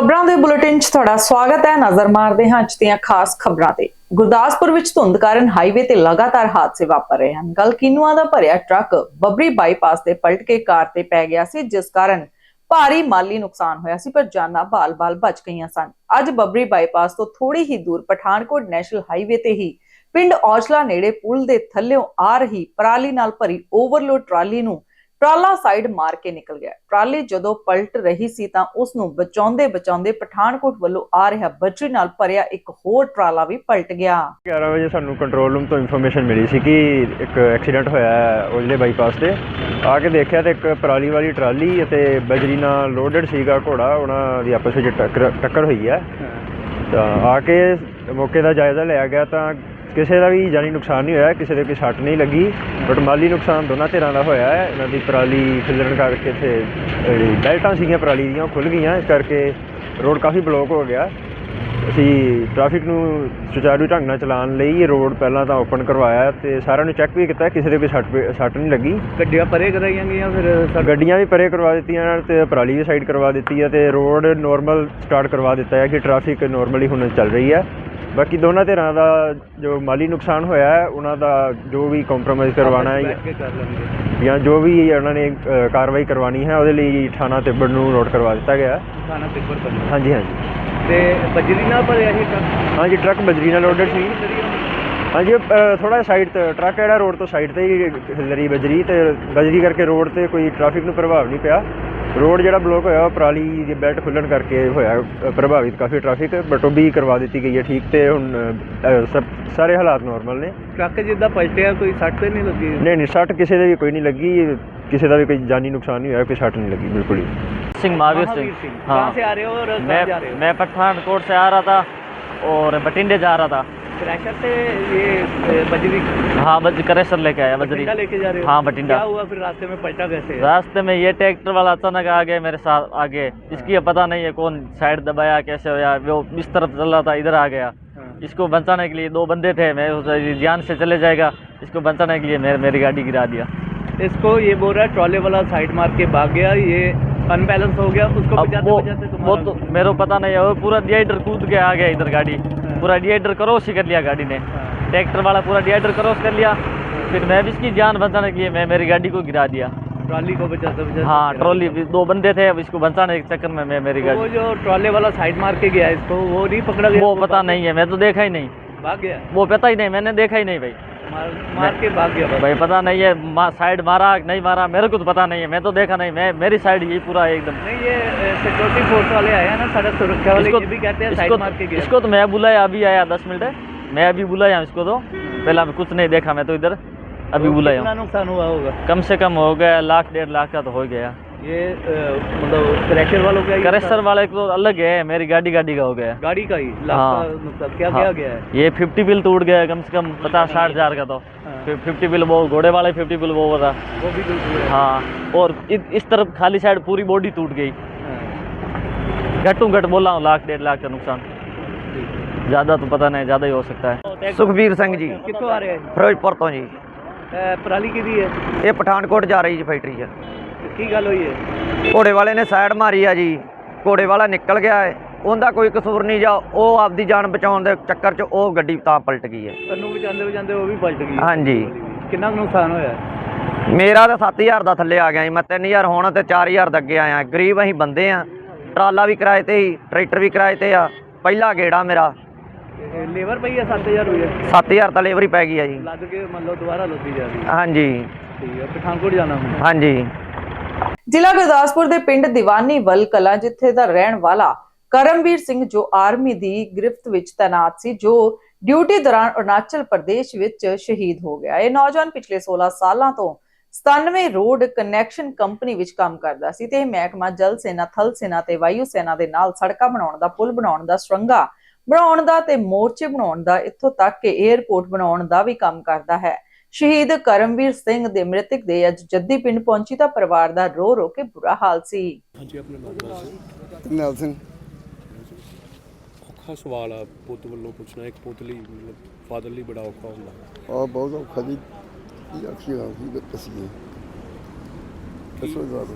ਖਬਰਾਂ ਦੇ ਬੁਲੇਟਿਨ 'ਚ ਤੁਹਾਡਾ ਸਵਾਗਤ ਹੈ। ਨਜ਼ਰ ਮਾਰਦੇ ਹਾਂ ਅੱਜ ਦੀਆਂ ਖਾਸ ਖਬਰਾਂ ਤੇ। ਗੁਰਦਾਸਪੁਰ ਵਿੱਚ ਧੁੰਦ ਕਾਰਨ ਹਾਈਵੇ ਤੇ ਲਗਾਤਾਰ ਹਾਦਸੇ ਵਾਪਰ ਰਹੇ ਹਨ। ਕੱਲ ਕਿਨੂਆ ਦਾ ਭਰਿਆ ਟਰੱਕ ਬੱਬਰੀ ਬਾਈਪਾਸ ਤੇ ਪਲਟ ਕੇ ਕਾਰ ਤੇ ਪੈ ਗਿਆ ਸੀ, ਜਿਸ ਕਾਰਨ ਭਾਰੀ ਮਾਲੀ ਨੁਕਸਾਨ ਹੋਇਆ ਸੀ, ਪਰ ਜਾਨਾਂ ਬਾਲ-ਬਾਲ ਬਚ ਗਈਆਂ ਸਨ। ਅੱਜ ਬੱਬਰੀ ਬਾਈਪਾਸ ਤੋਂ ਥੋੜੀ ਹੀ ਦੂਰ ਪਠਾਨਕੋਟ ਨੈਸ਼ਨਲ ਹਾਈਵੇ ਤੇ ਹੀ ਪਿੰਡ ਔਜਲਾ ਨੇੜੇ ਪੁਲ ਦੇ ਥੱਲਿਓਂ ਆ ਰਹੀ ਪਰਾਲੀ ਨਾਲ ਭਰੀ ਓਵਰਲੋਡ ਟਰਾਲੀ ਨੂੰ ਟਰਾਲਾ ਸਾਈਡ ਮਾਰ ਕੇ ਨਿਕਲ ਗਿਆ। ਟਰਾਲੀ ਜਦੋਂ ਪਲਟ ਰਹੀ ਸੀ ਤਾਂ ਉਸ ਨੂੰ ਬਚਾਉਂਦੇ ਬਚਾਉਂਦੇ ਪਠਾਨਕੋਟ ਵੱਲੋਂ ਆ ਰਿਹਾ ਬਜਰੀ ਨਾਲ ਭਰਿਆ ਇੱਕ ਹੋਰ ਟਰਾਲਾ ਵੀ ਪਲਟ ਗਿਆ। 11 ਵਜੇ ਸਾਨੂੰ ਕੰਟਰੋਲ ਰੂਮ ਤੋਂ ਇਨਫੋਰਮੇਸ਼ਨ ਮਿਲੀ ਸੀ ਕਿ ਇੱਕ ਐਕਸੀਡੈਂਟ ਹੋਇਆ ਹੈ ਉਜਲੇ ਬਾਈਪਾਸ ਤੇ। ਆ ਕੇ ਦੇਖਿਆ ਤੇ ਇੱਕ ਪਰਾਲੀ ਵਾਲੀ ਟਰਾਲੀ ਅਤੇ ਬਜਰੀ ਨਾਲ ਲੋਡਡ ਸੀਗਾ ਘੋੜਾ, ਉਹਨਾਂ ਦੀ ਆਪਸ ਵਿੱਚ ਟੱਕਰ ਟੱਕਰ ਹੋਈ ਹੈ। ਤਾਂ ਆ ਕੇ ਮੌਕੇ ਦਾ ਜਾਇਜ਼ਾ ਲਿਆ ਗਿਆ ਤਾਂ ਕਿਸੇ ਦਾ ਵੀ ਜਾਨੀ ਨੁਕਸਾਨ ਨਹੀਂ ਹੋਇਆ, ਕਿਸੇ ਦੇ ਕੋਈ ਸੱਟ ਨਹੀਂ ਲੱਗੀ ਬਟ ਮਾਲੀ ਨੁਕਸਾਨ ਦੋਨਾਂ ਧਿਰਾਂ ਦਾ ਹੋਇਆ ਹੈ। ਇਹਨਾਂ ਦੀ ਪਰਾਲੀ ਖਿਲਰਨ ਕਰਕੇ ਇੱਥੇ ਬੈਲਟਾਂ ਸੀਗੀਆਂ, ਪਰਾਲੀ ਦੀਆਂ, ਉਹ ਖੁੱਲ ਗਈਆਂ। ਇਸ ਕਰਕੇ ਰੋਡ ਕਾਫੀ ਬਲੌਕ ਹੋ ਗਿਆ। ਅਸੀਂ ਟ੍ਰੈਫਿਕ ਨੂੰ ਸੁਚਾਰੂ ਢੰਗ ਨਾਲ ਚਲਾਉਣ ਲਈ ਇਹ ਰੋਡ ਪਹਿਲਾਂ ਤਾਂ ਓਪਨ ਕਰਵਾਇਆ ਤੇ ਸਾਰਿਆਂ ਨੂੰ ਚੈੱਕ ਵੀ ਕੀਤਾ ਕਿਸੇ ਦੇ ਕੋਈ ਸੱਟ ਪੇ- ਸੱਟ ਨਹੀਂ ਲੱਗੀ। ਗੱਡੀਆਂ ਪਰੇ ਕਰਾਈਆਂ ਗਈਆਂ ਫਿਰ ਗੱਡੀਆਂ ਵੀ ਪਰੇ ਕਰਵਾ ਦਿੱਤੀਆਂ ਤੇ ਪਰਾਲੀ ਵੀ ਸਾਈਡ ਕਰਵਾ ਦਿੱਤੀ ਹੈ ਤੇ ਰੋਡ ਨੋਰਮਲ ਸਟਾਰਟ ਕਰਵਾ ਦਿੱਤਾ ਹੈ ਕਿ ਟ੍ਰੈਫਿਕ ਨੋਰਮਲੀ ਹੁਣ ਚੱਲ ਰਹੀ ਹੈ। ਬਾਕੀ ਦੋਨਾਂ ਧਿਰਾਂ ਦਾ ਜੋ ਮਾਲੀ ਨੁਕਸਾਨ ਹੋਇਆ ਹੈ ਉਹਨਾਂ ਦਾ ਜੋ ਵੀ ਕੰਪਰੋਮਾਈਜ਼ ਕਰਵਾਉਣਾ ਹੈ ਜਾਂ ਜੋ ਵੀ ਉਹਨਾਂ ਨੇ ਕਾਰਵਾਈ ਕਰਵਾਉਣੀ ਹੈ ਉਹਦੇ ਲਈ ਥਾਣਾ ਤਿੱਬੜ ਨੂੰ ਨੋਟ ਕਰਵਾ ਦਿੱਤਾ ਗਿਆ। ਤਿੱਬਰ ਕਰਨਾ ਹਾਂਜੀ ਹਾਂਜੀ। ਤੇ ਬਜਰੀ ਨਾਲ ਭਰਿਆ ਇਹ ਟਰੱਕ? ਹਾਂਜੀ ਟਰੱਕ ਬਜਰੀ ਨਾਲ ਲੋਡਡ ਸੀ। ਹਾਂਜੀ ਥੋੜਾ ਸਾਈਡ ਤੇ ਟਰੱਕ ਜਿਹੜਾ ਰੋਡ ਤੋਂ ਸਾਈਡ ਤੇ ਹੀ ਹਿੱਲਰੀ ਬਜਰੀ ਤੇ ਬਜਰੀ ਕਰਕੇ ਰੋਡ ਤੇ ਕੋਈ ਟ੍ਰੈਫਿਕ ਨੂੰ ਪ੍ਰਭਾਵ ਨਹੀਂ ਪਿਆ। ਰੋਡ ਜਿਹੜਾ ਬਲੌਕ ਹੋਇਆ ਉਹ ਪਰਾਲੀ ਦੀ ਬੈਲਟ ਖੁੱਲਣ ਕਰਕੇ ਹੋਇਆ ਅ, ਪ੍ਰਭਾਵਿਤ ਕਾਫੀ ਟ੍ਰੈਫਿਕ ਬਟ ਉਹ ਵੀ ਕਰਵਾ ਦਿੱਤੀ ਗਈ ਹੈ ਠੀਕ ਤੇ ਹੁਣ ਅ, ਸਭ ਸਾਰੇ ਹਾਲਾਤ ਨਾਰਮਲ ਨੇ ਟਰੱਕ ਜਿੱਦਾਂ ਪਲਟਿਆ ਕੋਈ ਸੱਟ ਤੇ ਨਹੀਂ ਲੱਗੀ ਨਹੀਂ ਨਹੀਂ ਸੱਟ ਕਿਸੇ ਦੇ ਵੀ ਕੋਈ ਨਹੀਂ ਲੱਗੀ ਕਿਸੇ ਦਾ ਵੀ ਕੋਈ ਜਾਨੀ ਨੁਕਸਾਨ ਨਹੀਂ ਹੋਇਆ ਕੋਈ ਸੱਟ ਨਹੀਂ ਲੱਗੀ ਬਿਲਕੁਲ ਹੀ सिंह महावीर महावीर सिंह सिंह हाँ कहाँ से आ रहे हो और मैं कहाँ जा रहे हो मैं पठानकोट से आ रहा था और बटिंडे जा रहा था ہاں کریشر لے کے آیا بجری۔ جا رہے ہاں بٹنڈا۔ راستے میں پلٹا کیسے؟ راستے میں یہ ٹریکٹر والا اچانک آ میرے ساتھ آگے۔ اس کی پتہ نہیں ہے کون سائڈ دبایا کیسے ہوا وہ اس طرف چل رہا تھا ادھر آ گیا۔ ہاں۔ اس کو بچانے کے لیے دو بندے تھے میں جان سے چلے جائے گا۔ اس کو بچانے کے لیے میں میری گاڑی گرا دیا۔ اس کو یہ بول رہا ہے ٹرالے والا سائڈ مار کے بھاگ گیا یہ انبیلنس ہو گیا اس کو بجاتے وہ تو میرے پتہ نہیں ہے پورا ڈیائیڈر کود کے آگیا ادھر گاڑی۔ ہاں۔ پورا ڈیائیڈر کروش ہی کر لیا گاڑی نے۔ ہاں۔ ٹیکٹر والا پورا ڈیائیڈر کروش کر لیا۔ پھر میں بھی اس کی جان بچانے کی میں میری گاڑی کو گرا دیا۔ ٹرالی کو بچاتے بچاتے ہاں ٹرالی دو بندے تھے اس کو بچانے کے چکر میں میں میری گاڑی۔ وہ جو ٹرالی والا سائڈ مار کے گیا اس کو وہ نہیں پکڑا گیا؟ وہ پتہ نہیں ہے میں تو دیکھا ہی نہیں۔ بھاگ گیا۔ وہ پتہ ہی نہیں میں نے دیکھا ہی نہیں بھائی۔ بھائی پتا نہیں ہے سائڈ مارا نہیں مارا میرے کو تو پتا نہیں ہے میں تو دیکھا نہیں میں میری سائڈ یہ پورا ایک دم۔ آئے ہیں والے اس کو تو میں بلایا ابھی آیا دس منٹ۔ ہے میں ابھی بلایا اس کو تو۔ پہلا میں کچھ نہیں دیکھا میں تو ادھر ابھی بلایا۔ نقصان ہوا ہوگا؟ کم سے کم ہو گیا لاکھ ڈیڑھ لاکھ کا تو ہو گیا۔ یہ مطلب والے تو الگ ہے میری گاڑی گاڑی کا ہو گیا۔ گاڑی کا ہی ہاں۔ مطلب ہاں۔ گیا یہ ففٹی بل ٹوٹ گیا کم سے کم پچاس ساٹھ ہزار کا تو۔ ہاں۔ ففٹی بل وہ گھوڑے والے ففٹی بل وہ تھا ہاں۔ اور اس طرف خالی سائڈ پوری باڈی ٹوٹ گئی۔ گھٹوں گھٹ بولا ہوں لاکھ ڈیڑھ لاکھ کا نقصان۔ زیادہ تو پتہ نہیں زیادہ ہی ہو سکتا ہے۔ سکھبیر سنگھ جی۔ کتوں آ رہے ہیں؟ فیروز پور تو جی۔ پرالی کی دی ہے؟ یہ پٹھان کوٹ جا رہی ہے فیکٹری ہے ਕੀ ਗੱਲ ਹੋਈ ਹੈ? ਘੋੜੇ ਵਾਲੇ ਨੇ ਸਾਈਡ ਮਾਰੀ ਆ ਜੀ। ਘੋੜੇ ਵਾਲਾ ਨਿਕਲ ਗਿਆ ਹੈ ਉਹਦਾ ਕੋਈ ਕਸੂਰ ਨਹੀਂ ਜਾ ਉਹ ਆਪਦੀ ਜਾਨ ਬਚਾਉਣ ਦੇ ਚੱਕਰ 'ਚ ਉਹ ਗੱਡੀ ਤਾਂ ਪਲਟ ਗਈ ਹੈ ਤੈਨੂੰ ਬਚਾਉਂਦੇ ਬਚਾਉਂਦੇ ਉਹ ਵੀ ਪਲਟ ਗਈ। ਹਾਂਜੀ। ਕਿੰਨਾ ਨੁਕਸਾਨ ਹੋਇਆ? ਮੇਰਾ ਤਾਂ 7000 ਦਾ ਥੱਲੇ ਆ ਗਿਆ ਜੀ। ਮੈਂ 3000 ਹੁਣ ਤੇ 4000 ਦੇ ਅੱਗੇ ਆਇਆ। ਗਰੀਬ ਅਸੀਂ ਬੰਦੇ ਆ। ਟਰਾਲਾ ਵੀ ਕਿਰਾਏ ਤੇ ਹੀ ਟਰੈਕਟਰ ਵੀ ਕਿਰਾਏ ਤੇ ਆ। ਪਹਿਲਾ ਗੇੜਾ ਮੇਰਾ। ਲੇਬਰ ਪਈ ਹੈ 7000 ਰੁਪਏ 7000 ਤਾਂ ਲੇਬਰ ਹੀ ਪੈ ਗਈ ਆ ਜੀ। ਲੱਦ ਕੇ ਮੰਨ ਲਓ ਦੁਬਾਰਾ ਲੁੱਦੀ ਜਾ ਹਾਂਜੀ। ਠੀਕ ਹੈ ਪਠਾਨਕੋਟ ਜਾਣਾ ਹਾਂਜੀ। ਜ਼ਿਲ੍ਹਾ ਗੁਰਦਾਸਪੁਰ ਦੇ ਪਿੰਡ ਦੀਵਾਨੀ ਵੱਲ ਕਲਾਂ ਜਿੱਥੇ ਦਾ ਰਹਿਣ ਵਾਲਾ ਕਰਮਵੀਰ ਸਿੰਘ ਜੋ ਆਰਮੀ ਦੀ ਗ੍ਰਿਫਤ ਵਿੱਚ ਤੈਨਾਤ ਸੀ, ਜੋ ਡਿਊਟੀ ਦੌਰਾਨ ਅਰੁਣਾਚਲ ਪ੍ਰਦੇਸ਼ ਵਿੱਚ ਸ਼ਹੀਦ ਹੋ ਗਿਆ। ਇਹ ਨੌਜਵਾਨ ਪਿਛਲੇ 16 ਸਾਲਾਂ ਤੋਂ 97 ਰੋਡ ਕਨੈਕਸ਼ਨ ਕੰਪਨੀ ਵਿੱਚ ਕੰਮ ਕਰਦਾ ਸੀ ਤੇ ਇਹ ਮਹਿਕਮਾ ਜਲ ਸੈਨਾ, ਥਲ ਸੈਨਾ ਤੇ ਵਾਯੂ ਸੈਨਾ ਦੇ ਨਾਲ ਸੜਕਾਂ ਬਣਾਉਣ ਦਾ, ਪੁਲ ਬਣਾਉਣ ਦਾ, ਸੁਰੰਗਾ ਬਣਾਉਣ ਦਾ ਤੇ ਮੋਰਚੇ ਬਣਾਉਣ ਦਾ, ਇੱਥੋਂ ਤੱਕ ਕਿ 에ਅਰਪੋਰਟ ਬਣਾਉਣ ਦਾ ਵੀ ਕੰਮ ਕਰਦਾ ਹੈ। ਸ਼ਹੀਦ ਕਰਮਵੀਰ ਸਿੰਘ ਦੇ ਮ੍ਰਿਤਕ ਦੇ ਅੱਜ ਜੱਦੀ ਪਿੰਡ ਪਹੁੰਚੀ ਤਾਂ ਪਰਿਵਾਰ ਦਾ ਰੋ ਰੋ ਕੇ ਬੁਰਾ ਹਾਲ ਸੀ। ਕਰਨੈਲ ਸਿੰਘ। ਔਖਾ ਸਵਾਲ ਆ ਪੁੱਤ ਵੱਲੋਂ ਪੁੱਛਣਾ ਇੱਕ ਪੁੱਤ ਲਈ ਮਤਲਬ ਫਾਦਰ ਲਈ ਬੜਾ ਔਖਾ ਹੁੰਦਾ। ਆ ਬਹੁਤ ਔਖਾ ਜੀ। ਕੀ ਆਖੀਏ ਕੀ ਦੱਸੀਏ। ਦੱਸੋ ਜਵਾਬ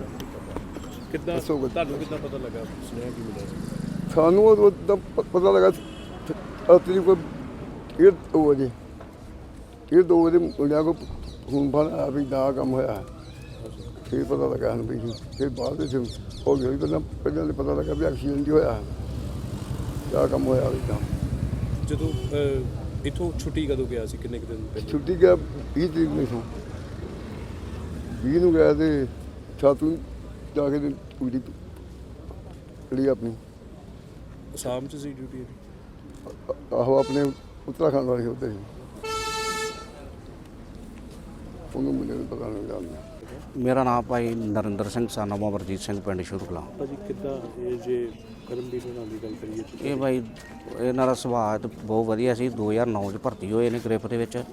ਕਿੱਦਾਂ। ਤੁਹਾਨੂੰ ਕਿੱਦਾਂ ਪਤਾ ਲੱਗਾ? ਸੁਣਿਆ ਕੀ ਮਿਲਿਆ? ਸਾਨੂੰ ਉਹ ਪਤਾ ਲੱਗਾ ਅਤਰੀ ਕੋ ਇਹ ਦੋ ਵਜੇ। ਇਹ ਦੋ ਵਜੇ ਮੁੰਡਿਆਂ ਕੋ ਫੋਨ ਫਾਨ ਆ ਵੀ ਦਾ ਕੰਮ ਹੋਇਆ। ਫਿਰ ਪਤਾ ਲੱਗਾ ਹਨ ਵੀ ਫਿਰ ਬਾਅਦ ਵਿੱਚ ਹੋ ਗਿਆ ਵੀ ਪਹਿਲਾਂ ਪਹਿਲਾਂ ਪਤਾ ਲੱਗਾ ਵੀ ਐਕਸੀਡੈਂਟ ਹੀ ਹੋਇਆ। ਕਿਆ ਕੰਮ ਹੋਇਆ ਵੀ ਤਾਂ ਜਦੋਂ ਅਹ, ਇੱਥੋਂ ਛੁੱਟੀ ਕਦੋਂ ਗਿਆ ਸੀ? ਕਿੰਨੇ ਕੁ ਦਿਨ ਪਹਿਲਾਂ? ਛੁੱਟੀ ਗਿਆ 20 ਤਰੀਕ ਨੂੰ ਇੱਥੋਂ। 20 ਨੂੰ ਗਿਆ ਤੇ ਛਾਤੂ ਜਾ ਕੇ ਤੇ ਪੂਰੀ ਆਪਣੀ ਅਸਾਮ 'ਚ ਸੀ ਡਿਊਟੀ ਆਹੋ ਆਪਣੇ ਉੱਤਰਾਖੰਡ ਵਾਲੇ ਉੱਧਰ ਹੀ ਉਹਨੂੰ ਮੁੰਡੇ ਨੂੰ ਪਤਾ ਨਹੀਂ ਲੱਗਦਾ ਮੇਰਾ ਨਾਮ ਭਾਈ ਨਰਿੰਦਰ ਸਿੰਘ ਸਾਨਾ ਅਮਰਜੀਤ ਸਿੰਘ ਪਿੰਡ ਸ਼ੁਰੂ ਭਾਜੀ ਕਿੱਦਾਂ ਇਹ ਜੇ ਕਰਮਵੀਰ ਹੋਣਾ ਦੀ ਗੱਲ ਕਰੀਏ ਤਾਂ ਇਹ ਭਾਈ ਇਹਨਾਂ ਦਾ ਸੁਭਾਅ ਤਾਂ ਬਹੁਤ ਵਧੀਆ ਸੀ। 2009 ਚ ਭਰਤੀ ਹੋਏ ਨੇ ਗ੍ਰਿਫ ਦੇ ਵਿੱਚ।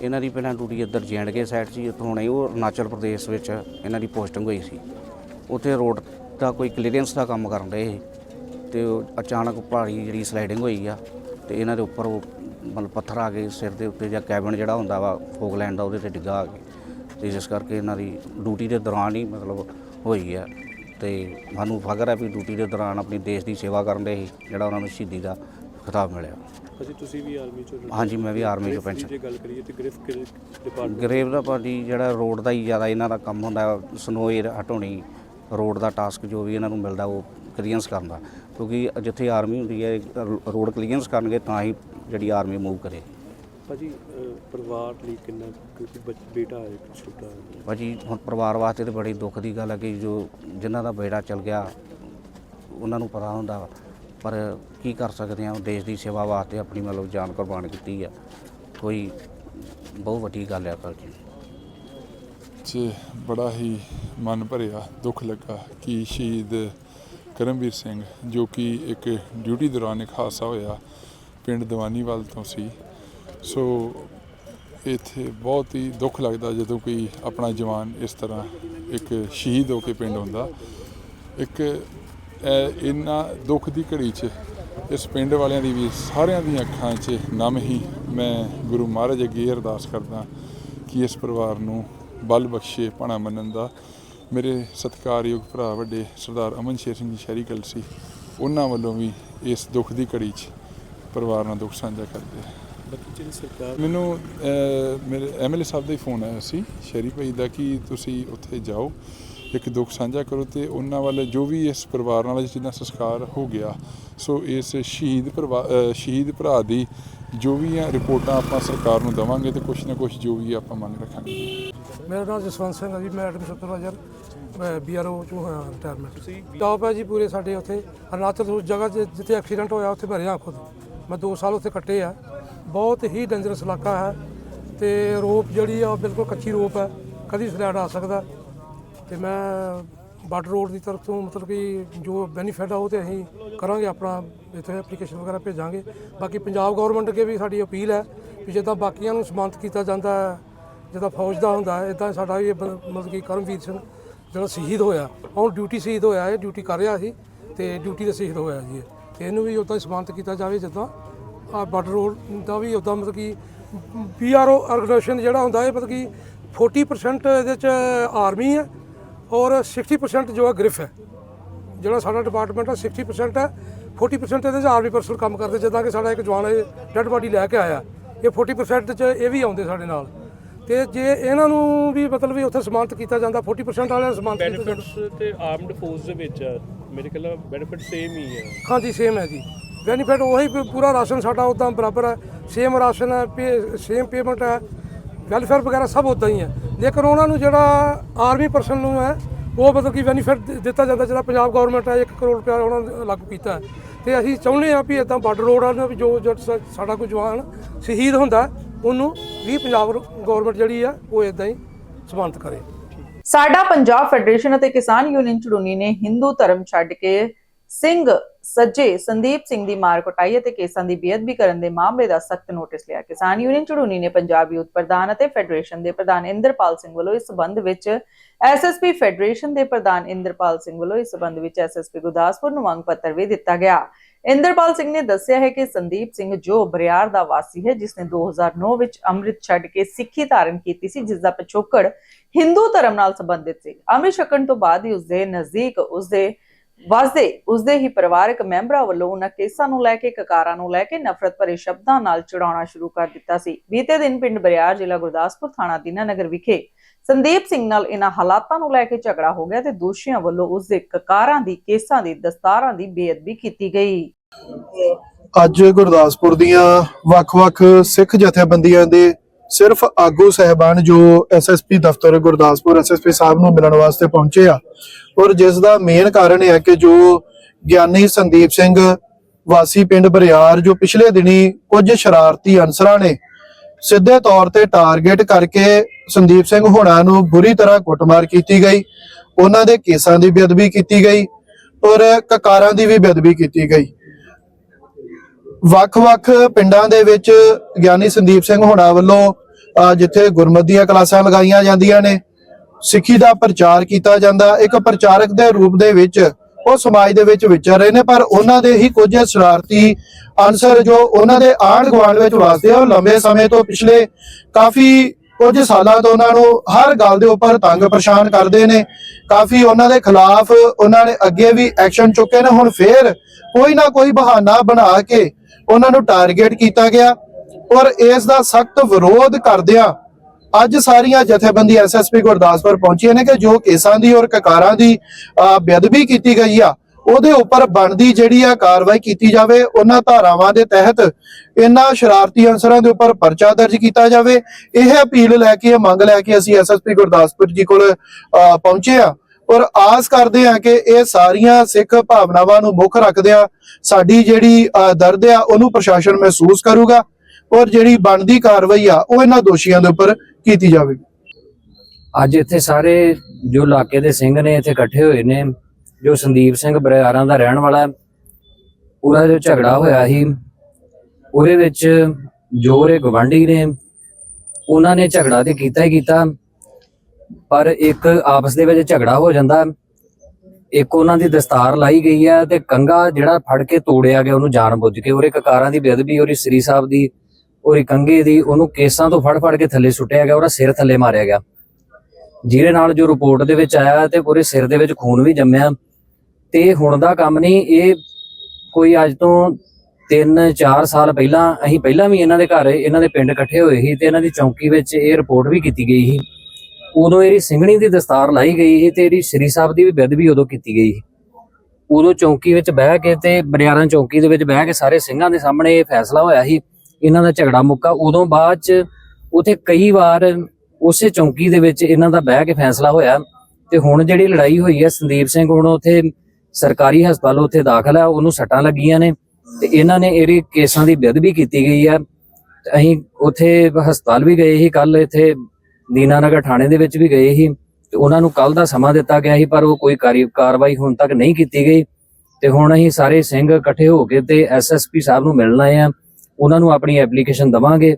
ਇਹਨਾਂ ਦੀ ਪਹਿਲਾਂ ਡਿਊਟੀ ਇੱਧਰ ਜੈਂਡਕੇ ਸਾਈਡ ਸੀ। ਇੱਥੋਂ ਹੁਣ ਇਹ ਉਹ ਅਰੁਣਾਚਲ ਪ੍ਰਦੇਸ਼ ਵਿੱਚ ਇਹਨਾਂ ਦੀ ਪੋਸਟਿੰਗ ਹੋਈ ਸੀ। ਉੱਥੇ ਰੋਡ ਦਾ ਕੋਈ ਕਲੀਅਰੈਂਸ ਦਾ ਕੰਮ ਕਰਨ ਰਹੇ ਸੀ। ਤੇ ਉਹ ਅਚਾਨਕ ਪਹਾੜੀ ਜਿਹੜੀ ਸਲਾਈਡਿੰਗ ਹੋਈ ਆ ਤੇ ਇਹਨਾਂ ਦੇ ਉੱਪਰ ਉਹ ਮਤਲਬ ਪੱਥਰ ਆ ਗਏ ਸਿਰ ਦੇ ਉੱਤੇ ਜਾਂ ਕੈਬਨ ਜਿਹੜਾ ਹੁੰਦਾ ਵਾ ਫੋਗਲੈਂਡ ਦਾ ਉਹਦੇ ਤੇ ਡਿੱਗਾ ਆ ਕੇ ਤੇ ਜਿਸ ਕਰਕੇ ਇਹਨਾਂ ਦੀ ਡਿਊਟੀ ਦੇ ਦੌਰਾਨ ਹੀ ਮਤਲਬ ਹੋਈ ਹੈ ਤੇ ਸਾਨੂੰ ਫਖਰ ਹੈ ਵੀ ਡਿਊਟੀ ਦੇ ਦੌਰਾਨ ਆਪਣੀ ਦੇਸ਼ ਦੀ ਸੇਵਾ ਕਰਨ ਦੇ ਸੀ ਜਿਹੜਾ ਉਹਨਾਂ ਨੂੰ ਸ਼ਹੀਦੀ ਦਾ ਖਿਤਾਬ ਮਿਲਿਆ। ਭਾਜੀ ਤੁਸੀਂ ਵੀ ਆਰਮੀ 'ਚ ਹਾਂਜੀ ਮੈਂ ਵੀ ਆਰਮੀ 'ਚ ਪੈਨਸ਼ਨ ਜੇ ਗੱਲ ਕਰੀਏ ਤੇ ਗ੍ਰਿਫ ਡਿਪਾਰਟਮੈਂਟ ਗਰੇਵ ਦਾ ਭਾਜੀ ਜਿਹੜਾ ਰੋਡ ਦਾ ਹੀ ਜ਼ਿਆਦਾ ਇਹਨਾਂ ਦਾ ਕੰਮ ਹੁੰਦਾ ਸਨੋ ਏਰ ਹਟਾਉਣੀ ਰੋਡ ਦਾ ਟਾਸਕ ਜੋ ਵੀ ਇਹਨਾਂ ਨੂੰ ਮਿਲਦਾ ਉਹ ਕਲੀਅਰੈਂਸ ਕਰਨ ਦਾ। ਕਿਉਂਕਿ ਜਿੱਥੇ ਆਰਮੀ ਹੁੰਦੀ ਹੈ ਰੋਡ ਕਲੀਅਰੈਂਸ ਕਰਨਗੇ ਤਾਂ ਹੀ ਜਿਹੜੀ ਆਰਮੀ ਮੂਵ ਕਰੇ। ਭਾਜੀ ਅਹ, ਪਰਿਵਾਰ ਲਈ ਕਿੰਨਾ ਕਿਉਂਕਿ ਬੱਚ- ਬੇਟਾ ਹੈ ਇੱਕ ਛੋਟਾ? ਭਾਜੀ ਹੁਣ ਪਰਿਵਾਰ ਵਾਸਤੇ ਤੇ ਬੜੀ ਦੁੱਖ ਦੀ ਗੱਲ ਹੈ ਕਿ ਜੋ ਜਿਨ੍ਹਾਂ ਦਾ ਬੇੜਾ ਚਲ ਗਿਆ ਉਹਨਾਂ ਨੂੰ ਪਤਾ ਹੁੰਦਾ ਵਾ। ਪਰ ਕੀ ਕਰ ਸਕਦੇ ਆ ਦੇਸ਼ ਦੀ ਸੇਵਾ ਵਾਸਤੇ ਆਪਣੀ ਮਤਲਬ ਜਾਨ ਕੁਰਬਾਨ ਕੀਤੀ ਆ। ਕੋਈ ਬਹੁਤ ਵੱਡੀ ਗੱਲ ਹੈ ਪਰ ਜੀ 'ਚ ਬੜਾ ਹੀ ਮਨ ਭਰਿਆ ਦੁੱਖ ਲੱਗਾ ਕਿ ਸ਼ਹੀਦ ਕਰਮਵੀਰ ਸਿੰਘ ਜੋ ਕਿ ਇੱਕ ਡਿਊਟੀ ਦੌਰਾਨ ਇੱਕ ਹਾਦਸਾ ਹੋਇਆ ਪਿੰਡ ਦੀਵਾਨੀਵਾਲ ਤੋਂ ਸੀ। ਸੋ ਇੱਥੇ ਬਹੁਤ ਹੀ ਦੁੱਖ ਲੱਗਦਾ ਜਦੋਂ ਕੋਈ ਆਪਣਾ ਜਵਾਨ ਇਸ ਤਰ੍ਹਾਂ ਇੱਕ ਸ਼ਹੀਦ ਹੋ ਕੇ ਪਿੰਡ ਆਉਂਦਾ। ਇੱਕ, ਇਹ ਇੰਨਾ ਦੁੱਖ ਦੀ ਘੜੀ 'ਚ ਇਸ ਪਿੰਡ ਵਾਲਿਆਂ ਦੀ ਵੀ ਸਾਰਿਆਂ ਦੀਆਂ ਅੱਖਾਂ 'ਚ ਨਮ ਹੀ ਮੈਂ ਗੁਰੂ ਮਹਾਰਾਜ ਅੱਗੇ ਇਹ ਅਰਦਾਸ ਕਰਦਾ ਕਿ ਇਸ ਪਰਿਵਾਰ ਨੂੰ ਬਲ ਬਖਸ਼ੇ, ਭਾਣਾ ਮੰਨਣ ਦਾ। ਮੇਰੇ ਸਤਿਕਾਰਯੋਗ ਭਰਾ ਵੱਡੇ ਸਰਦਾਰ ਅਮਨ ਸ਼ੇਰ ਸਿੰਘ ਜੀ ਸ਼ਹਿਰੀ ਕਲਸੀ ਉਹਨਾਂ ਵੱਲੋਂ ਵੀ ਇਸ ਦੁੱਖ ਦੀ ਘੜੀ 'ਚ ਪਰਿਵਾਰ ਨਾਲ ਦੁੱਖ ਸਾਂਝਾ ਕਰਦੇ ਆ। ਬਾਕੀ ਜਿਹੜੀ ਸਰਕਾਰ ਮੈਨੂੰ ਮੇਰੇ ਐਮਐਲਏ ਸਾਹਿਬ ਦਾ ਹੀ ਫੋਨ ਆਇਆ ਸੀ ਸ਼ਹਿਰੀ ਭਾਈ ਦਾ ਕਿ ਤੁਸੀਂ ਉੱਥੇ ਜਾਓ ਇੱਕ ਦੁੱਖ ਸਾਂਝਾ ਕਰੋ ਤੇ ਉਹਨਾਂ ਵੱਲ ਜੋ ਵੀ ਇਸ ਪਰਿਵਾਰ ਨਾਲ ਜਿੰਨਾ ਸੰਸਕਾਰ ਹੋ ਗਿਆ ਸੋ ਇਸ ਸ਼ਹੀਦ ਪਰਿਵਾ- ਅਹ, ਸ਼ਹੀਦ ਭਰਾ ਦੀ ਜੋ ਵੀ ਆ ਰਿਪੋਰਟਾਂ ਆਪਾਂ ਸਰਕਾਰ ਨੂੰ ਦੇਵਾਂਗੇ ਤੇ ਕੁਝ ਨਾ ਕੁਝ ਜੋ ਵੀ ਆਪਾਂ ਮੰਗ ਰੱਖਾਂਗੇ। ਮੇਰਾ ਨਾਮ ਜਸਵੰਤ ਸਿੰਘ ਹੈ ਜੀ ਮੈਂ ਐਡਮ ਸੁਪਰਵਾਈਜ਼ਰ ਮੈਂ ਬੀਆਰਓ ਚੋਂ ਹੋਇਆ ਰਿਟਾਇਰਮੈਂਟ ਜੌਬ ਹੈ ਜੀ ਪੂਰੇ ਸਾਡੇ ਉੱਥੇ ਅਰੁਣਾਚਲ ਉਸ ਜਗ੍ਹਾ ਜਿੱਥੇ ਐਕਸੀਡੈਂਟ ਹੋਇਆ ਉੱਥੇ ਰਿਹਾ ਖੁਦ। ਮੈਂ 2 ਸਾਲ ਉੱਥੇ ਕੱਟੇ ਆ। ਬਹੁਤ ਹੀ ਡੇਂਜਰਸ ਇਲਾਕਾ ਹੈ ਤੇ ਰੋਪ ਜਿਹੜੀ ਆ ਉਹ ਬਿਲਕੁਲ ਕੱਚੀ ਰੋਪ ਹੈ, ਕਦੀ ਸਲੈਡ ਆ ਸਕਦਾ। ਤੇ ਮੈਂ ਬਾਰਡਰ ਰੋਡ ਦੀ ਤਰਫ ਤੋਂ ਮਤਲਬ ਕਿ ਜੋ ਬੈਨੀਫਿਟ ਆ ਉਹ ਤੇ ਅਸੀਂ ਕਰਾਂਗੇ, ਆਪਣਾ ਇੱਥੇ ਐਪਲੀਕੇਸ਼ਨ ਵਗੈਰਾ ਭੇਜਾਂਗੇ। ਬਾਕੀ ਪੰਜਾਬ ਗਵਰਨਮੈਂਟ ਅੱਗੇ ਵੀ ਸਾਡੀ ਅਪੀਲ ਹੈ ਵੀ ਜਿੱਦਾਂ ਬਾਕੀਆਂ ਨੂੰ ਸਨਮਾਨਿਤ ਕੀਤਾ ਜਾਂਦਾ ਹੈ, ਜਿੱਦਾਂ ਫੌਜ ਦਾ ਹੁੰਦਾ ਹੈ ਇਦਾਂ ਸਾਡਾ ਵੀ ਮਤਲਬ ਕਿ ਕਰਮਵੀਰ ਸਿੰਘ ਜਿਹੜਾ ਸ਼ਹੀਦ ਹੋਇਆ, ਹੁਣ ਡਿਊਟੀ ਸ਼ਹੀਦ ਹੋਇਆ ਹੈ ਡਿਊਟੀ ਕਰ ਰਿਹਾ ਸੀ ਤੇ ਡਿਊਟੀ ਤੇ ਸ਼ਹੀਦ ਹੋਇਆ ਜੀ ਇਹ। ਤੇ ਇਹਨੂੰ ਵੀ ਉਦਾਂ ਹੀ ਸਨਮਾਨਿਤ ਕੀਤਾ ਜਾਵੇ ਜਿੱਦਾਂ ਆ ਬਾਰਡਰ ਰੋਡ ਦਾ ਵੀ ਉਦਾਂ ਮਤਲਬ ਕਿ ਪੀਆਰਓ ਆਰਗੇਨਾਈਜੇਸ਼ਨ ਜਿਹੜਾ ਹੁੰਦਾ ਇਹ ਮਤਲਬ ਕਿ 40% ਇਹਦੇ ਚ ਆਰਮੀ ਹੈ ਔਰ 60% ਜੋ ਹੈ ਗ੍ਰਿਫ ਹੈ। ਜਿਹੜਾ ਸਾਡਾ ਡਿਪਾਰਟਮੈਂਟ ਹੈ 60% ਹੈ 40% ਇਹਦੇ 'ਚ ਆਰਮੀ ਪਰਸਨਲ ਕੰਮ ਕਰਦੇ, ਜਿੱਦਾਂ ਕਿ ਸਾਡਾ ਇੱਕ ਜਵਾਨ ਇਹ ਡੈੱਡ ਬਾਡੀ ਲੈ ਕੇ ਆਇਆ। ਇਹ 40% 'ਚ ਇਹ ਵੀ ਆਉਂਦੇ ਸਾਡੇ ਨਾਲ। ਤੇ ਜੇ ਇਹਨਾਂ ਨੂੰ ਵੀ ਮਤਲਬ ਵੀ ਉੱਥੇ ਸਨਮਾਨਿਤ ਕੀਤਾ ਜਾਂਦਾ 40% ਵਾਲਿਆਂ ਨੂੰ ਸਨਮਾਨਿਤ ਕੀਤਾ ਜਾਂਦਾ ਤੇ ਆਰਮਡ ਫੋਰਸ ਦੇ ਵਿੱਚ ਮੇਰੇ ਖਿਆਲ ਬੈਨੀਫਿਟ ਸੇਮ ਹੀ ਹੈ। ਹਾਂਜੀ ਸੇਮ ਹੈ ਜੀ। ਬੈਨੀਫਿਟ ਉਹੀ ਪ- ਪੂਰਾ ਰਾਸ਼ਨ ਸਾਡਾ ਉਦਾਂ ਬਰਾਬਰ ਹੈ। ਸੇਮ ਰਾਸ਼ਨ ਹੈ ਪੇ ਸੇਮ ਪੇਮੈਂਟ ਹੈ। ਵੈਲਫੇਅਰ ਵਗੈਰਾ ਸਭ ਉਦਾਂ ਹੀ ਹੈ। ਲੇਕਿਨ ਉਹਨਾਂ ਨੂੰ ਜਿਹੜਾ ਆਰਮੀ ਪਰਸਨ ਨੂੰ ਹੈ, ਉਹ ਮਤਲਬ ਕਿ ਬੈਨੀਫਿਟ ਦਿੱਤਾ ਜਾਂਦਾ ਜਿਹੜਾ ਪੰਜਾਬ ਗਵਰਨਮੈਂਟ ਹੈ 1 ਕਰੋੜ ਰੁਪਇਆ ਉਹਨਾਂ ਨੇ ਲਾਗੂ ਕੀਤਾ ਹੈ। ਤੇ ਅਸੀਂ ਚਾਹੁੰਦੇ ਹਾਂ ਵੀ ਇਦਾਂ ਬਾਰਡਰ ਰੋਡ ਵਾਲਿਆਂ ਵੀ ਜੋ ਜੋ ਸਾ- ਸਾਡਾ ਕੋਈ ਜਵਾਨ ਸ਼ਹੀਦ ਹੁੰਦਾ, ਉਹਨੂੰ ਵੀ ਪੰਜਾਬ ਗਵਰਨਮੈਂਟ ਜਿਹੜੀ ਆ ਉਹ ਇਦਾਂ ਹੀ ਸਨਮਾਨਿਤ ਕਰੇ। ਸਾਡਾ ਪੰਜਾਬ ਫੈਡਰੇਸ਼ਨ ਅਤੇ ਕਿਸਾਨ ਯੂਨੀਅਨ ਚੜੂਨੀ ਨੇ ਹਿੰਦੂ ਧਰਮ ਛੱਡ ਕੇ ਸਿੰਘ ਸੱਜੇ ਸੰਦੀਪ ਸਿੰਘ ਦੀ ਮਾਰ ਕੁਟਾਈ ਅਤੇ ਕੇਸਾਂ ਦੀ ਬੇਅਦਬੀ ਕਰਨ ਦੇ ਮਾਮਲੇ ਦਾ ਸਖਤ ਨੋਟਿਸ ਲਿਆ। ਕਿਸਾਨ ਯੂਨੀਅਨ ਚੜੂਨੀ ਨੇ ਪੰਜਾਬ ਯੂਥ ਪ੍ਰਧਾਨ ਅਤੇ ਫੈਡਰੇਸ਼ਨ ਦੇ ਪ੍ਰਧਾਨ ਇੰਦਰਪਾਲ ਸਿੰਘ ਵੱਲੋਂ ਇਸ ਸਬੰਧ ਵਿੱਚ ਐਸਐਸਪੀ ਫੈਡਰੇਸ਼ਨ ਦੇ ਪ੍ਰਧਾਨ ਇੰਦਰਪਾਲ ਸਿੰਘ ਵੱਲੋਂ ਇਸ ਸਬੰਧ ਵਿੱਚ ਐਸਐਸਪੀ ਗੁਰਦਾਸਪੁਰ ਨੂੰ ਮੰਗ ਪੱਤਰ ਵੀ ਦਿੱਤਾ ਗਿਆ। ਇੰਦਰਪਾਲ ਸਿੰਘ ਨੇ ਦੱਸਿਆ ਹੈ ਕਿ ਸੰਦੀਪ ਸਿੰਘ ਜੋ ਬਰਿਆਰ ਦਾ ਵਾਸੀ ਹੈ ਜਿਸ ਨੇ 2009 ਵਿੱਚ ਅੰਮ੍ਰਿਤ ਛੱਡ ਕੇ ਸਿੱਖੀ ਧਾਰਨ ਕੀਤੀ ਸੀ ਜਿਸ ਦਾ ਪਿਛੋਕੜ ਹਿੰਦੂ ਧਰਮ ਨਾਲ ਸੰਬੰਧਿਤ ਸੀ। ਅੰਮ੍ਰਿਤ ਛਕਣ ਤੋਂ ਬਾਅਦ ਹੀ ਉਸਦੇ ਨਜ਼ਦੀਕ ਉਸਦੇ ਵਸਦੇ, ਉਸਦੇ ਹੀ ਪਰਿਵਾਰਕ ਮੈਂਬਰਾਂ ਵੱਲੋਂ ਉਹਨਾਂ ਕੇਸਾਂ ਨੂੰ ਲੈ ਕੇ, ਕਕਾਰਾਂ ਨੂੰ ਲੈ ਕੇ ਨਫ਼ਰਤ ਭਰੇ ਸ਼ਬਦਾਂ ਨਾਲ ਚੜਾਉਣਾ ਸ਼ੁਰੂ ਕਰ ਦਿੱਤਾ ਸੀ। ਬੀਤੇ ਦਿਨ ਪਿੰਡ ਬਰਿਆਰ ਜ਼ਿਲ੍ਹਾ ਗੁਰਦਾਸਪੁਰ ਥਾਣਾ ਦੀਨਾਨਗਰ ਵਿਖੇ ਸੰਦੀਪ ਸਿੰਘ ਨਾਲ ਇਹਨਾਂ ਹਾਲਾਤਾਂ ਨੂੰ ਲੈ ਕੇ ਝਗੜਾ ਹੋ ਗਿਆ ਤੇ ਦੋਸ਼ੀਆਂ ਵੱਲੋਂ ਉਸਦੇ ਕਕਾਰਾਂ ਦੀ, ਕੇਸਾਂ ਦੀ, ਦਸਤਾਰਾਂ ਦੀ ਬੇਅਦਬੀ ਕੀਤੀ ਗਈ। ਅੱਜ ਗੁਰਦਾਸਪੁਰ ਦੀਆਂ ਵੱਖ-ਵੱਖ ਸਿੱਖ ਜਥੇਬੰਦੀਆਂ ਦੇ ਸਿਰਫ ਆਗੂ ਸਹਿਬਾਨ ਜੋ ਐਸਐਸਪੀ ਦਫ਼ਤਰ, ਗੁਰਦਾਸਪੁਰ ਐਸਐਸਪੀ ਸਾਹਿਬ ਨੂੰ ਮਿਲਣ ਵਾਸਤੇ ਪਹੁੰਚੇ ਆ, ਔਰ ਜਿਸ ਦਾ ਮੇਨ ਕਾਰਨ ਹੈ ਕਿ ਜੋ ਗਿਆਨੀ ਸੰਦੀਪ ਸਿੰਘ ਵਾਸੀ ਪਿੰਡ ਬਰਿਆਰ, ਜੋ ਪਿਛਲੇ ਦਿਨੀ ਕੁਝ ਸ਼ਰਾਰਤੀ ਅਨਸਰਾਂ ਨੇ ਸਿੱਧੇ ਤੌਰ ਤੇ ਟਾਰਗੇਟ ਕਰਕੇ ਸੰਦੀਪ ਸਿੰਘ ਹੋਣਾ ਨੂੰ ਬੁਰੀ ਤਰ੍ਹਾਂ ਕੁੱਟਮਾਰ ਕੀਤੀ ਗਈ। ਉਹਨਾਂ ਦੇ ਕੇਸਾਂ ਦੀ ਬੇਅਦਬੀ ਕੀਤੀ ਗਈ ਔਰ ਕਕਾਰਾਂ ਦੀ ਵੀ ਬੇਅਦਬੀ ਕੀਤੀ ਗਈ। ਵੱਖ-ਵੱਖ ਪਿੰਡਾਂ ਦੇ ਵਿੱਚ ਗਿਆਨੀ ਸੰਦੀਪ ਸਿੰਘ ਹੋਣਾ ਵੱਲੋਂ ਜਿੱਥੇ ਗੁਰਮਤਿ ਦੀਆਂ ਕਲਾਸਾਂ ਲਗਾਈਆਂ ਜਾਂਦੀਆਂ ਨੇ, ਸਿੱਖੀ ਦਾ ਪ੍ਰਚਾਰ ਕੀਤਾ ਜਾਂਦਾ। ਇੱਕ ਪ੍ਰਚਾਰਕ ਦੇ ਰੂਪ ਦੇ ਵਿੱਚ, ਉਹ ਸਮਾਜ ਦੇ ਵਿੱਚ ਵਿਚਰ ਰਹੇ ਨੇ, ਪਰ ਉਹਨਾਂ ਦੇ ਹੀ ਕੁਝ ਸ਼ਰਾਰਤੀ ਅਨਸਰ ਜੋ ਉਹਨਾਂ ਦੇ ਆਂਢ ਗੁਆਂਢ ਵਿੱਚ ਵਸਦੇ ਆ, ਉਹ ਲੰਬੇ ਸਮੇਂ ਤੋਂ ਪਿਛਲੇ ਕਾਫੀ ਕੁਝ ਸਾਲਾਂ ਤੋਂ ਉਹਨਾਂ ਨੂੰ ਹਰ ਗੱਲ ਦੇ ਉੱਪਰ ਤੰਗ ਪਰੇਸ਼ਾਨ ਕਰਦੇ ਨੇ। ਕਾਫੀ ਉਹਨਾਂ ਦੇ ਖਿਲਾਫ ਉਹਨਾਂ ਨੇ ਅੱਗੇ ਵੀ ਐਕਸ਼ਨ ਚੁੱਕੇ ਨੇ। ਹੁਣ ਫੇਰ ਕੋਈ ਨਾ ਕੋਈ ਬਹਾਨਾ ਬਣਾ ਕੇ ਉਹਨਾਂ ਨੂੰ ਟਾਰਗੇਟ ਕੀਤਾ ਗਿਆ ਔਰ ਇਸ ਦਾ ਸਖਤ ਵਿਰੋਧ ਕਰਦਿਆਂ ਅੱਜ ਸਾਰੀਆਂ ਜਥੇਬੰਦੀ ਐਸਐਸਪੀ ਗੁਰਦਾਸਪੁਰ ਪਹੁੰਚੀਆਂ ਨੇ ਕਿ ਜੋ ਕੇਸਾਂ ਦੀ ਔਰ ਕਕਾਰਾਂ ਦੀ ਬੇਅਦਬੀ ਕੀਤੀ ਗਈ ਆ ਉਹਦੇ ਉੱਪਰ ਬਣਦੀ ਜਿਹੜੀ ਆ ਕਾਰਵਾਈ ਕੀਤੀ ਜਾਵੇ, ਉਹਨਾਂ ਧਾਰਾਵਾਂ ਦੇ ਤਹਿਤ ਇਹਨਾਂ ਸ਼ਰਾਰਤੀ ਅਨਸਰਾਂ ਦੇ ਉੱਪਰ ਪਰਚਾ ਦਰਜ ਕੀਤਾ ਜਾਵੇ। ਇਹ ਅਪੀਲ ਲੈ ਕੇ ਮੰਗ ਲੈ ਕੇ ਅਸੀਂ ਐਸਐਸਪੀ ਗੁਰਦਾਸਪੁਰ ਜੀ ਕੋਲ ਪਹੁੰਚੇ ਆ ਔਰ ਆਸ ਕਰਦੇ ਆ ਕਿ ਇਹ ਸਾਰੀਆਂ ਸਿੱਖ ਭਾਵਨਾਵਾਂ ਨੂੰ ਮੁੱਖ ਰੱਖਦਿਆਂ ਸਾਡੀ ਜਿਹੜੀ ਦਰਦ ਆ, ਉਹਨੂੰ ਪ੍ਰਸ਼ਾਸਨ ਮਹਿਸੂਸ ਕਰੂਗਾ ਔਰ ਜਿਹੜੀ ਬਣਦੀ ਕਾਰਵਾਈ ਆ, ਉਹ ਇਹਨਾਂ ਦੋਸ਼ੀਆਂ ਦੇ ਉੱਪਰ ਕੀਤੀ ਜਾਵੇਗੀ। ਅੱਜ ਇੱਥੇ ਸਾਰੇ ਜੋ ਇਲਾਕੇ ਦੇ ਸਿੰਘ ਨੇ ਇੱਥੇ ਇਕੱਠੇ ਹੋਏ ਨੇ ਜੋ ਸੰਦੀਪ ਸਿੰਘ ਬਰਿਆਰਾਂ ਦਾ ਰਹਿਣ ਵਾਲਾ ਉਹਦਾ ਜੋ ਝਗੜਾ ਹੋਇਆ ਸੀ, ਉਹਦੇ ਵਿੱਚ ਜੋਰੇ ਰੇ ਨੇ, ਉਹਨਾਂ ਨੇ ਝਗੜਾ ਤੇ ਕੀਤਾ ਹੀ ਕੀਤਾ, ਪਰ ਇੱਕ ਆਪਸ ਦੇ ਵਿੱਚ ਝਗੜਾ ਹੋ ਜਾਂਦਾ, ਇੱਕ ਉਹਨਾਂ ਦੀ ਦਸਤਾਰ ਲਾਈ ਗਈ ਹੈ ਤੇ ਕੰਗਾ ਜਿਹੜਾ ਫੜ ਕੇ ਤੋੜਿਆ ਗਿਆ, ਉਹਨੂੰ ਜਾਣਬੁੱਝ ਕੇ ਉਹਰੇ ਕਕਾਰਾਂ ਦੀ ਬੇਅਦਬੀ ਉਹਦੀ ਸ੍ਰੀ ਸਾਹਿਬ ਦੀ ਉਹਦੀ ਕੰਗੇ ਦੀ, ਉਹਨੂੰ ਕੇਸਾਂ ਤੋਂ ਫੜ ਫੜ ਕੇ ਥੱਲੇ ਸੁੱਟਿਆ ਗਿਆ ਉਹਦਾ ਸਿਰ ਥੱਲੇ ਮਾਰਿਆ ਗਿਆ। ਜਿਹਦੇ ਨਾਲ ਜੋ ਰਿਪੋਰਟ ਦੇ ਵਿੱਚ ਆਇਆ ਤੇ ਪੂਰੇ ਸਿਰ ਦੇ ਵਿੱਚ ਖੂਨ ਵੀ ਜੰਮਿਆ ਤੇ ਹੁਣ ਦਾ ਕੰਮ ਨਹੀਂ, ਇਹ ਕੋਈ ਅੱਜ ਤੋਂ 3-4 ਸਾਲ ਪਹਿਲਾਂ, ਅਸੀਂ ਪਹਿਲਾਂ ਵੀ ਇਹਨਾਂ ਦੇ ਘਰ, ਇਹਨਾਂ ਦੇ ਪਿੰਡ ਇਕੱਠੇ ਹੋਏ ਸੀ ਤੇ ਇਹਨਾਂ ਦੀ ਚੌਂਕੀ ਵਿੱਚ ਇਹ ਰਿਪੋਰਟ ਵੀ ਕੀਤੀ ਗਈ ਸੀ। ਉਦੋਂ ਇਹਦੀ ਸਿੰਘਣੀ ਦੀ ਦਸਤਾਰ ਲਾਈ ਗਈ ਸੀ ਤੇ ਇਹਦੀ ਸ੍ਰੀ ਸਾਹਿਬ ਦੀ ਵੀ ਬੇਅਦਬੀ ਉਦੋਂ ਕੀਤੀ ਗਈ ਸੀ। ਉਦੋਂ ਚੌਂਕੀ ਵਿੱਚ ਬਹਿ ਕੇ ਤੇ ਬਰਿਆਰਾਂ ਚੌਂਕੀ ਦੇ ਵਿੱਚ ਬਹਿ ਕੇ ਸਾਰੇ ਸਿੰਘਾਂ ਦੇ ਸਾਹਮਣੇ ਇਹ ਫੈਸਲਾ ਹੋਇਆ ਸੀ, ਇਹਨਾਂ ਦਾ ਝਗੜਾ ਮੁੱਕਾ। ਉਦੋਂ ਬਾਅਦ ਚ ਉਥੇ ਕਈ ਵਾਰ ਉਸੇ ਚੌਂਕੀ ਦੇ ਵਿੱਚ ਇਹਨਾਂ ਦਾ ਬਹਿ ਕੇ ਫੈਸਲਾ ਹੋਇਆ ਤੇ ਹੁਣ ਜਿਹੜੀ ਲੜਾਈ ਹੋਈ ਹੈ ਸੰਦੀਪ ਸਿੰਘ, ਹੁਣ ਉਥੇ ਸਰਕਾਰੀ ਹਸਪਤਾਲ ਉੱਥੇ ਦਾਖਲ ਹੈ ਉਹਨੂੰ ਸੱਟਾਂ ਲੱਗੀਆਂ ਨੇ ਤੇ ਇਹਨਾਂ ਨੇ ਇਹਦੇ ਕੇਸਾਂ ਦੀ ਬੇਅਦਬੀ ਕੀਤੀ ਗਈ ਹੈ ਅਸੀਂ ਉੱਥੇ ਹਸਪਤਾਲ ਵੀ ਗਏ ਸੀ ਕੱਲ ਇੱਥੇ ਦੀਨਾਨਗਰ ਥਾਣੇ ਦੇ ਵਿੱਚ ਵੀ ਗਏ ਸੀ ਤੇ ਉਹਨਾਂ ਨੂੰ ਕੱਲ ਦਾ ਸਮਾਂ ਦਿੱਤਾ ਗਿਆ ਸੀ, ਪਰ ਉਹ ਕੋਈ ਕਾਰੀ- ਕਾਰਵਾਈ ਹੁਣ ਤੱਕ ਨਹੀਂ ਕੀਤੀ ਗਈ। ਤੇ ਹੁਣ ਅਸੀਂ ਸਾਰੇ ਸਿੰਘ ਇਕੱਠੇ ਹੋ ਕੇ ਤੇ ਐਸਐਸਪੀ ਸਾਹਿਬ ਨੂੰ ਮਿਲਣ ਆਏ ਆ। ਉਹਨਾਂ ਨੂੰ ਆਪਣੀ ਐਪਲੀਕੇਸ਼ਨ ਦਵਾਂਗੇ।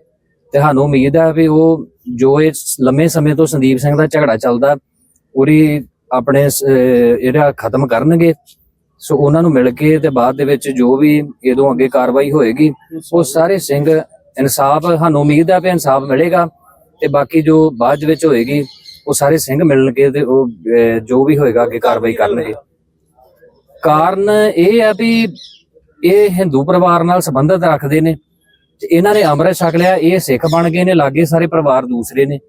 ਤੇ ਸਾਨੂੰ ਉਮੀਦ ਹੈ ਵੀ ਉਹ ਜੋ ਇਹ ਲੰਮੇ ਸਮੇਂ ਤੋਂ ਸੰਦੀਪ ਸਿੰਘ ਦਾ ਝਗੜਾ ਚੱਲਦਾ ਉਹਦੀ ਆਪਣੇ ਸ- ਇਹਦਾ ਖਤਮ ਕਰਨਗੇ, ਸੋ ਉਹਨਾਂ ਨੂੰ ਮਿਲ ਕੇ ਤੇ ਬਾਅਦ ਦੇ ਵਿੱਚ ਜੋ ਵੀ ਇਹਦੋਂ ਅੱਗੇ ਕਾਰਵਾਈ ਹੋਏਗੀ, ਉਹ ਸਾਰੇ ਸਿੰਘ ਇਨਸਾਫ, ਸਾਨੂੰ ਉਮੀਦ ਹੈ ਵੀ ਇਨਸਾਫ ਮਿਲੇਗਾ ਤੇ ਬਾਕੀ ਜੋ ਬਾਅਦ ਵਿੱਚ ਹੋਏਗੀ, ਉਹ ਸਾਰੇ ਸਿੰਘ ਮਿਲਣਗੇ ਤੇ ਉਹ ਜੋ ਵੀ ਹੋਏਗਾ ਅੱਗੇ ਕਾਰਵਾਈ ਕਰਨਗੇ। ਕਾਰਨ ਇਹ ਹੈ ਵੀ ਇਹ ਹਿੰਦੂ ਪਰਿਵਾਰ ਨਾਲ ਸੰਬੰਧਤ ਰੱਖਦੇ ਨੇ, ਤੇ ਇਹਨਾਂ ਨੇ ਅੰਮ੍ਰਿਤ ਛਕ ਲਿਆ, ਇਹ ਸਿੱਖ ਬਣ ਗਏ ਨੇ, ਲਾਗੇ ਸਾਰੇ ਪਰਿਵਾਰ ਦੂਸਰੇ ਨੇ।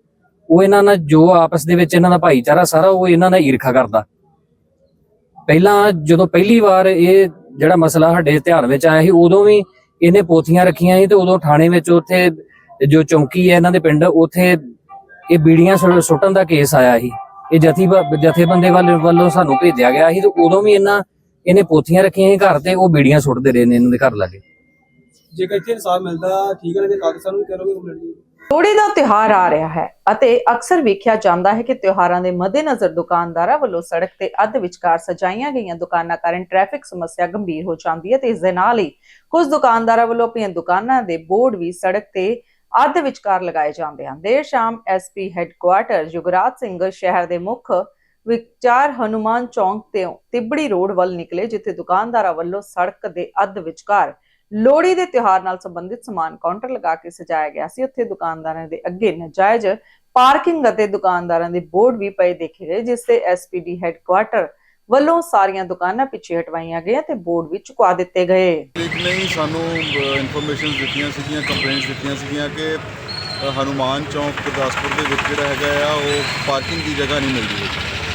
ਉਹ ਇਹਨਾਂ ਨਾਲ ਜੋ ਆਪਸ ਦੇ ਵਿੱਚ ਇਹਨਾਂ ਦਾ ਭਾਈਚਾਰਾ ਸਾਰਾ ਉਹ ਇਹਨਾਂ ਨਾਲ ਈਰਖਾ ਕਰਦਾ। ਪਹਿਲਾਂ ਜਦੋਂ ਪਹਿਲੀ ਵਾਰ ਇਹ ਜਿਹੜਾ ਮਸਲਾ ਸਾਡੇ ਧਿਆਨ ਵਿੱਚ ਆਇਆ ਸੀ, ਉਦੋਂ ਵੀ ਇਹਨੇ ਪੋਥੀਆਂ ਰੱਖੀਆਂ ਸੀ ਤੇ ਉਦੋਂ ਥਾਣੇ ਵਿੱਚ ਉੱਥੇ ਜੋ ਚੌਂਕੀ ਹੈ ਇਹਨਾਂ ਦੇ ਪਿੰਡ, ਉੱਥੇ ਇਹ ਬੀੜੀਆਂ ਸੁੱਟਣ ਦਾ ਕੇਸ ਆਇਆ ਸੀ। ਇਹ ਜਥੀ ਜਥੇਬੰਦੇ ਵੱਲ, ਵੱਲੋਂ ਸਾਨੂੰ ਭੇਜਿਆ ਗਿਆ ਸੀ ਤੇ ਉਦੋਂ ਵੀ ਇਹਨਾਂ, ਇਹਨੇ ਪੋਥੀਆਂ ਰੱਖੀਆਂ ਸੀ ਘਰ ਤੇ, ਉਹ ਬੀੜੀਆਂ ਸੁੱਟਦੇ ਰਹੇ ਨੇ ਇਹਨਾਂ ਦੇ ਘਰ ਲਾਗੇ। ਜੇ ਕਿਤੇ ਇਨਸਾਫ ਮਿਲਦਾ, ਠੀਕ ਹੈ ਤੇ ਕਾਗਜ਼ ਸਾਨੂੰ ਕਰੋਗੇ ਕੰਪਲੇਂਟ ਲੋਹੜੀ ਦਾ ਤਿਉਹਾਰ ਆ ਰਿਹਾ ਹੈ ਅਤੇ ਅਕਸਰ ਵੇਖਿਆ ਜਾਂਦਾ ਹੈ ਕਿ ਤਿਉਹਾਰਾਂ ਦੇ ਮੱਦੇਨਜ਼ਰ ਦੁਕਾਨਦਾਰਾਂ ਵੱਲੋਂ ਸੜਕ ਤੇ ਅੱਧ ਵਿਚਕਾਰ ਸਜਾਈਆਂ ਗਈਆਂ ਦੁਕਾਨਾਂ ਕਾਰਨ ਟ੍ਰੈਫਿਕ ਸਮੱਸਿਆ ਗੰਭੀਰ ਹੋ ਜਾਂਦੀ ਹੈ ਤੇ ਇਸ ਦੇ ਨਾਲ ਹੀ ਕੁਝ ਦੁਕਾਨਦਾਰਾਂ ਵੱਲੋਂ ਆਪਣੀਆਂ ਦੁਕਾਨਾਂ ਦੇ ਬੋਰਡ ਵੀ ਸੜਕ ਤੇ ਅੱਧ ਵਿਚਕਾਰ ਲਗਾਏ ਜਾਂਦੇ ਹਨ। ਦੇਰ ਸ਼ਾਮ ਐਸਪੀ ਹੈੱਡਕੁਆਰਟਰ ਯੁਗਰਾਜ ਸਿੰਘ ਸ਼ਹਿਰ ਦੇ ਮੁੱਖ ਵਿਚਾਰ ਹਨੂਮਾਨ ਚੌਂਕ ਤੇ ਤਿਬੜੀ ਰੋਡ ਵੱਲ ਨਿਕਲੇ, ਜਿੱਥੇ ਦੁਕਾਨਦਾਰਾਂ ਵੱਲੋਂ ਸੜਕ ਦੇ ਅੱਧ ਵਿਚਕਾਰ ਲੋਹੜੀ ਦੇ ਤਿਉਹਾਰ ਨਾਲ ਸੰਬੰਧਿਤ ਸਮਾਨ ਕਾਊਂਟਰ ਲਗਾ ਕੇ ਸਜਾਇਆ ਗਿਆ ਸੀ। ਉੱਥੇ ਦੁਕਾਨਦਾਰਾਂ ਦੇ ਅੱਗੇ ਨਜਾਇਜ਼ ਪਾਰਕਿੰਗ ਅਤੇ ਦੁਕਾਨਦਾਰਾਂ ਦੇ ਬੋਰਡ ਵੀ ਪਏ ਦੇਖੇ ਗਏ, ਜਿਸ ਤੇ ਐਸਪੀਡੀ ਹੈੱਡਕੁਆਰਟਰ ਵੱਲੋਂ ਸਾਰੀਆਂ ਦੁਕਾਨਾਂ ਪਿੱਛੇ ਹਟਵਾਈਆਂ ਗਈਆਂ ਤੇ ਬੋਰਡ ਵੀ ਚੁਕਵਾ ਦਿੱਤੇ ਗਏ। ਇੱਕ ਸਾਨੂੰ ਇਨਫੋਰਮੇਸ਼ਨ ਦਿੱਤੀਆਂ ਸੀਗੀਆਂ ਕੰਪਲੇਂਟਸ ਦਿੱਤੀਆਂ ਸੀਗੀਆਂ ਕਿ ਹਨੂਮਾਨ ਚੌਂਕ ਗੁਰਦਾਸਪੁਰ ਦੇ ਵਿੱਚ ਜਿਹੜਾ ਹੈਗਾ ਆ, ਉਹ ਪਾਰਕਿੰਗ ਦੀ ਜਗ੍ਹਾ ਨਹੀਂ ਮਿਲਦੀ ਹੈ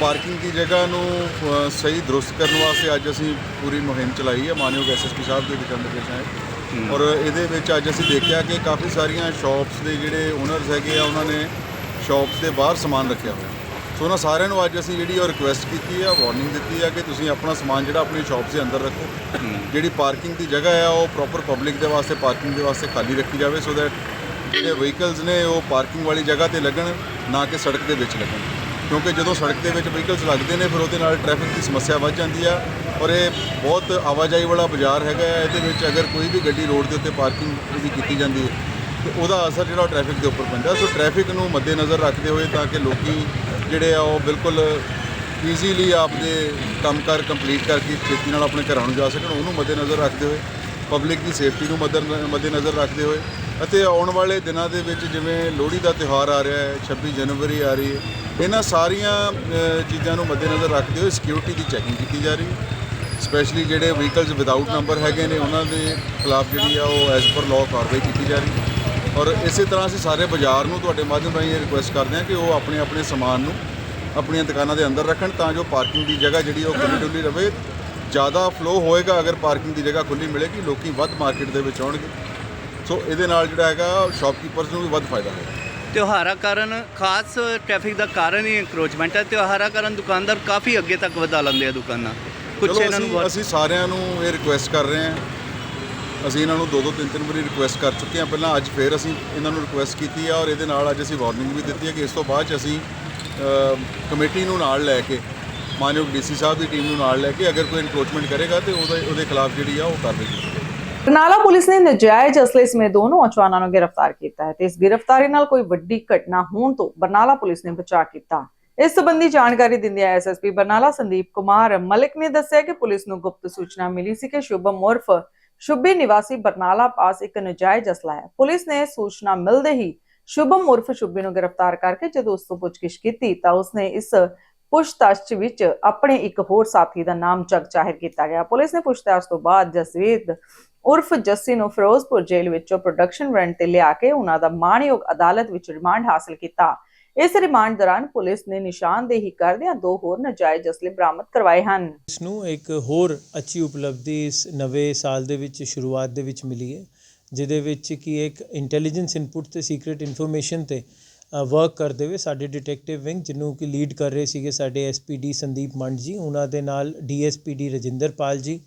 ਪਾਰਕਿੰਗ ਦੀ ਜਗ੍ਹਾ ਨੂੰ ਅ, ਸਹੀ ਦਰੁਸਤ ਕਰਨ ਵਾਸਤੇ ਅੱਜ ਅਸੀਂ ਪੂਰੀ ਮੁਹਿੰਮ ਚਲਾਈ ਹੈ ਮਾਨਯੋਗ ਐਸਐਸਪੀ ਸਾਹਿਬ ਦੇ ਦਿਸ਼ਾ ਨਿਰਦੇਸ਼ਾਂ ਹੇਠ ਔਰ ਇਹਦੇ ਵਿੱਚ ਅੱਜ ਅਸੀਂ ਦੇਖਿਆ ਕਿ ਕਾਫੀ ਸਾਰੀਆਂ ਸ਼ਾਪਸ ਦੇ ਜਿਹੜੇ ਓਨਰਸ ਹੈਗੇ ਆ ਉਹਨਾਂ ਨੇ ਸ਼ਾਪਸ ਦੇ ਬਾਹਰ ਸਮਾਨ ਰੱਖਿਆ ਹੋਇਆ। ਸੋ ਉਹਨਾਂ ਸਾਰਿਆਂ ਨੂੰ ਅੱਜ ਅਸੀਂ ਜਿਹੜੀ ਉਹ ਰਿਕੁਐਸਟ ਕੀਤੀ ਆ ਵਾਰਨਿੰਗ ਦਿੱਤੀ ਆ ਕਿ ਤੁਸੀਂ ਆਪਣਾ ਸਮਾਨ ਜਿਹੜਾ ਆਪਣੀ ਸ਼ਾਪ ਦੇ ਅੰਦਰ ਰੱਖੋ। ਜਿਹੜੀ ਪਾਰਕਿੰਗ ਦੀ ਜਗ੍ਹਾ ਆ ਉਹ ਪ੍ਰੋਪਰ ਪਬਲਿਕ ਦੇ ਵਾਸਤੇ ਪਾਰਕਿੰਗ ਦੇ ਵਾਸਤੇ ਖਾਲੀ ਰੱਖੀ ਜਾਵੇ ਸੋ ਦੈਟ ਜਿਹੜੇ ਵਹੀਕਲਸ ਨੇ ਉਹ ਪਾਰਕਿੰਗ ਵਾਲੀ ਜਗ੍ਹਾ ਤੇ ਲੱਗਣ ਨਾ ਕਿ ਸੜਕ ਦੇ ਵਿੱਚ ਲੱਗਣ। ਕਿਉਂਕਿ ਜਦੋਂ ਸੜਕ ਦੇ ਵਿੱਚ ਵਹੀਕਲਸ ਲੱਗਦੇ ਨੇ, ਫਿਰ ਉਹਦੇ ਨਾਲ ਟ੍ਰੈਫਿਕ ਦੀ ਸਮੱਸਿਆ ਵੱਧ ਜਾਂਦੀ ਆ। ਔਰ ਇਹ ਬਹੁਤ ਆਵਾਜਾਈ ਵਾਲਾ ਬਾਜ਼ਾਰ ਹੈਗਾ ਆ, ਇਹਦੇ ਵਿੱਚ ਅਗਰ ਕੋਈ ਵੀ ਗੱਡੀ ਰੋਡ ਦੇ ਉੱਤੇ ਪਾਰਕਿੰਗ ਦੀ ਕੀਤੀ ਜਾਂਦੀ ਹੈ, ਤੇ ਉਹਦਾ ਅਸਰ ਜਿਹੜਾ ਟ੍ਰੈਫਿਕ ਦੇ ਉੱਪਰ ਪੈਂਦਾ। ਸੋ ਟ੍ਰੈਫਿਕ ਨੂੰ ਮੱਦੇਨਜ਼ਰ ਰੱਖਦੇ ਹੋਏ ਤਾਂ ਕਿ ਲੋਕੀ ਜਿਹੜੇ ਆ, ਉਹ ਬਿਲਕੁਲ ਈਜ਼ੀਲੀ ਆਪਦੇ ਕੰਮਕਾਰ ਕੰਪਲੀਟ ਕਰਕੇ ਛੇਤੀ ਨਾਲ ਆਪਣੇ ਘਰਾਂ ਨੂੰ ਜਾ ਸਕਣ, ਉਹਨੂੰ ਮੱਦੇਨਜ਼ਰ ਰੱਖਦੇ ਹੋਏ ਪਬਲਿਕ ਦੀ ਸੇਫਟੀ ਨੂੰ ਮੱਦਰ, ਮੱਦੇਨਜ਼ਰ ਰੱਖਦੇ ਹੋਏ। ਅਤੇ ਆਉਣ ਵਾਲੇ ਦਿਨਾਂ ਦੇ ਵਿੱਚ ਜਿਵੇਂ ਲੋਹੜੀ ਦਾ ਤਿਉਹਾਰ ਆ ਰਿਹਾ ਹੈ 26 ਜਨਵਰੀ ਆ ਰਹੀ ਹੈ, ਇਹਨਾਂ ਸਾਰੀਆਂ ਚੀਜ਼ਾਂ ਨੂੰ ਮੱਦੇਨਜ਼ਰ ਰੱਖਦੇ ਹੋਏ ਸਿਕਿਉਰਿਟੀ ਦੀ ਚੈਕਿੰਗ ਕੀਤੀ ਜਾ ਰਹੀ ਹੈ। ਸਪੈਸ਼ਲੀ ਜਿਹੜੇ ਵਹੀਕਲਸ ਵਿਦਆਊਟ ਨੰਬਰ ਹੈਗੇ ਨੇ, ਉਹਨਾਂ ਦੇ ਖਿਲਾਫ ਜਿਹੜੀ ਆ ਉਹ ਐਜ਼ ਪਰ ਲਾਅ ਕਾਰਵਾਈ ਕੀਤੀ ਜਾ ਰਹੀ ਹੈ। ਔਰ ਇਸੇ ਤਰ੍ਹਾਂ ਅਸੀਂ ਸਾਰੇ ਬਾਜ਼ਾਰ ਨੂੰ ਤੁਹਾਡੇ ਮਾਧਿਅਮ ਰਾਹੀਂ ਇਹ ਰਿਕੁਐਸਟ ਕਰਦੇ ਹਾਂ ਕਿ ਉਹ ਆਪਣੇ ਆਪਣੇ ਸਮਾਨ ਨੂੰ ਆਪਣੀਆਂ ਦੁਕਾਨਾਂ ਦੇ ਅੰਦਰ ਰੱਖਣ ਤਾਂ ਜੋ ਪਾਰਕਿੰਗ ਦੀ ਜਗ੍ਹਾ ਜਿਹੜੀ ਉਹ ਖੁੱਲ੍ਹੀ ਡੁੱਲੀ ਰਵੇ ਜ਼ਿਆਦਾ ਫਲੋ ਹੋਏਗਾ ਅਗਰ ਪਾਰਕਿੰਗ ਦੀ ਜਗ੍ਹਾ ਖੁੱਲ੍ਹੀ ਮਿਲੇਗੀ, ਲੋਕੀ ਵੱਧ ਮਾਰਕੀਟ ਦੇ ਵਿੱਚ ਆਉਣਗੇ। ਸੋ ਇਹਦੇ ਨਾਲ ਜਿਹੜਾ ਹੈਗਾ ਸ਼ਾਪਕੀਪਰਸ ਨੂੰ ਵੀ ਵੱਧ ਫਾਇਦਾ ਹੋਏਗਾ ਤਿਉਹਾਰਾਂ ਕਾਰਨ ਖਾਸ ਟ੍ਰੈਫਿਕ ਦਾ ਕਾਰਨ ਹੀ ਇੰਕਰੋਚਮੈਂਟ ਹੈ। ਤਿਉਹਾਰਾਂ ਕਾਰਨ ਦੁਕਾਨਦਾਰ ਕਾਫੀ ਅੱਗੇ ਤੱਕ ਵਧਾ ਲੈਂਦੇ ਆ ਦੁਕਾਨਾਂ। ਕੁਝ ਚਲੋ ਇਹਨਾਂ ਨੂੰ ਅਸੀਂ ਸਾਰਿਆਂ ਨੂੰ ਇਹ ਰਿਕੁਐਸਟ ਕਰ ਰਹੇ ਹਾਂ। ਅਸੀਂ ਇਹਨਾਂ ਨੂੰ ਦੋ ਦੋ ਤਿੰਨ ਤਿੰਨ ਵਾਰੀ ਰਿਕੁਐਸਟ ਕਰ ਚੁੱਕੇ ਹਾਂ। ਪਹਿਲਾਂ ਅੱਜ ਫੇਰ ਅਸੀਂ ਇਹਨਾਂ ਨੂੰ ਰਿਕੁਐਸਟ ਕੀਤੀ ਹੈ ਔਰ ਇਹਦੇ ਨਾਲ ਅੱਜ ਅਸੀਂ ਵਾਰਨਿੰਗ ਵੀ ਦਿੱਤੀ ਹੈ ਕਿ ਇਸ ਤੋਂ ਬਾਅਦ 'ਚ ਅਸੀਂ ਕਮੇਟੀ ਨੂੰ ਨਾਲ ਲੈ ਕੇ ਮਾਨਯੋਗ ਡੀਸੀ ਸਾਹਿਬ ਦੀ ਟੀਮ ਨੂੰ ਨਾਲ ਲੈ ਕੇ ਅਗਰ ਕੋਈ ਇਨਕਰੋਚਮੈਂਟ ਕਰੇਗਾ ਤੇ ਉਹਦੇ ਉਹਦੇ ਖਿਲਾਫ ਜਿਹੜੀ ਆ ਉਹ ਕਾਰਵਾਈ ਕੀਤੀ ਬਰਨਾਲਾ ਪੁਲਿਸ ਨੇ ਨਜਾਇਜ਼ ਅਸਲੇ ਸਮੇਤ ਦੋ ਨੌਜਵਾਨਾਂ ਨੂੰ ਗ੍ਰਿਫਤਾਰ ਕੀਤਾ ਹੈ ਤੇ ਇਸ ਗ੍ਰਿਫਤਾਰੀ ਨਾਲ ਕੋਈ ਵੱਡੀ ਘਟਨਾ ਹੋਣ ਤੋਂ ਬਰਨਾਲਾ ਪੁਲਿਸ ਨੇ ਬਚਾਅ ਕੀਤਾ। ਇਸ ਸੰਬੰਧੀ ਜਾਣਕਾਰੀ ਦਿੰਦਿਆਂ ਐਸਐਸਪੀ ਬਰਨਾਲਾ ਸੰਦੀਪ ਕੁਮਾਰ ਮਲਿਕ ਨੇ ਦੱਸਿਆ ਕਿ ਪੁਲਿਸ ਨੂੰ ਗੁਪਤ ਸੂਚਨਾ ਮਿਲੀ ਸੀ ਕਿ ਸ਼ੁਭਮ ਉਰਫ ਸ਼ੁਭੀ ਨਿਵਾਸੀ ਬਰਨਾਲਾ ਪਾਸ ਇੱਕ ਨਜਾਇਜ਼ ਅਸਲਾ ਹੈ। ਪੁਲਿਸ ਨੇ ਸੂਚਨਾ ਮਿਲਦੇ ਹੀ ਸ਼ੁਭਮ ਉਰਫ ਸ਼ੁਭੀ ਨੂੰ ਗ੍ਰਿਫਤਾਰ ਕਰਕੇ ਜਦੋਂ ਉਸ ਤੋਂ ਪੁੱਛਗਿੱਛ ਕੀਤੀ ਤਾਂ ਉਸਨੇ ਇਸ ਪੁੱਛਤਾਛ ਵਿੱਚ ਆਪਣੇ ਇੱਕ ਹੋਰ ਸਾਥੀ ਦਾ ਨਾਮ ਜਗ ਜ਼ਾਹਿਰ ਕੀਤਾ ਗਿਆ। ਪੁਲਿਸ ਨੇ ਪੁੱਛਤਾਛ ਤੋਂ ਬਾਅਦ ਜਸਵੀਰ ਉਰਫ ਜੱਸੀ ਨੂੰ ਫਿਰੋਜ਼ਪੁਰ ਜੇਲ੍ਹ ਵਿੱਚੋਂ ਪ੍ਰੋਡਕਸ਼ਨ ਵਾਰੰਟ ਤੇ ਲਿਆ ਕੇ ਉਹਨਾਂ ਦਾ ਮਾਣਯੋਗ ਅਦਾਲਤ ਵਿੱਚ ਰਿਮਾਂਡ ਹਾਸਲ ਕੀਤਾ। ਇਸ ਰਿਮਾਂਡ ਦੌਰਾਨ ਪੁਲਿਸ ਨੇ ਨਿਸ਼ਾਨਦੇਹੀ ਕਰਦਿਆਂ ਦੋ ਹੋਰ ਨਾਜਾਇਜ਼ ਅਸਲੇ ਬਰਾਮਦ ਕਰਵਾਏ ਹਨ। ਇਸ ਨੂੰ ਇੱਕ ਹੋਰ ਅੱਛੀ ਉਪਲਬਧੀ ਇਸ ਨਵੇਂ ਸਾਲ ਦੇ ਵਿੱਚ ਸ਼ੁਰੂਆਤ ਦੇ ਵਿੱਚ ਮਿਲੀ ਹੈ, ਜਿਹਦੇ ਵਿੱਚ ਕਿ ਇੱਕ ਇੰਟੈਲੀਜੈਂਸ ਇਨਪੁਟ ਤੇ ਸੀਕ੍ਰੀਟ ਇਨਫੋਰਮੇਸ਼ਨ ਤੇ ਵਰਕ ਕਰਦੇ ਹੋਏ ਸਾਡੇ ਡਿਟੈਕਟਿਵ ਵਿੰਗ ਜਿਹਨੂੰ ਕਿ ਲੀਡ ਕਰ ਰਹੇ ਸੀਗੇ ਸਾਡੇ ਐਸਪੀਡੀ ਸੰਦੀਪ ਮੰਡ ਜੀ, ਉਹਨਾਂ ਦੇ ਨਾਲ DSPD Rajinderpal ji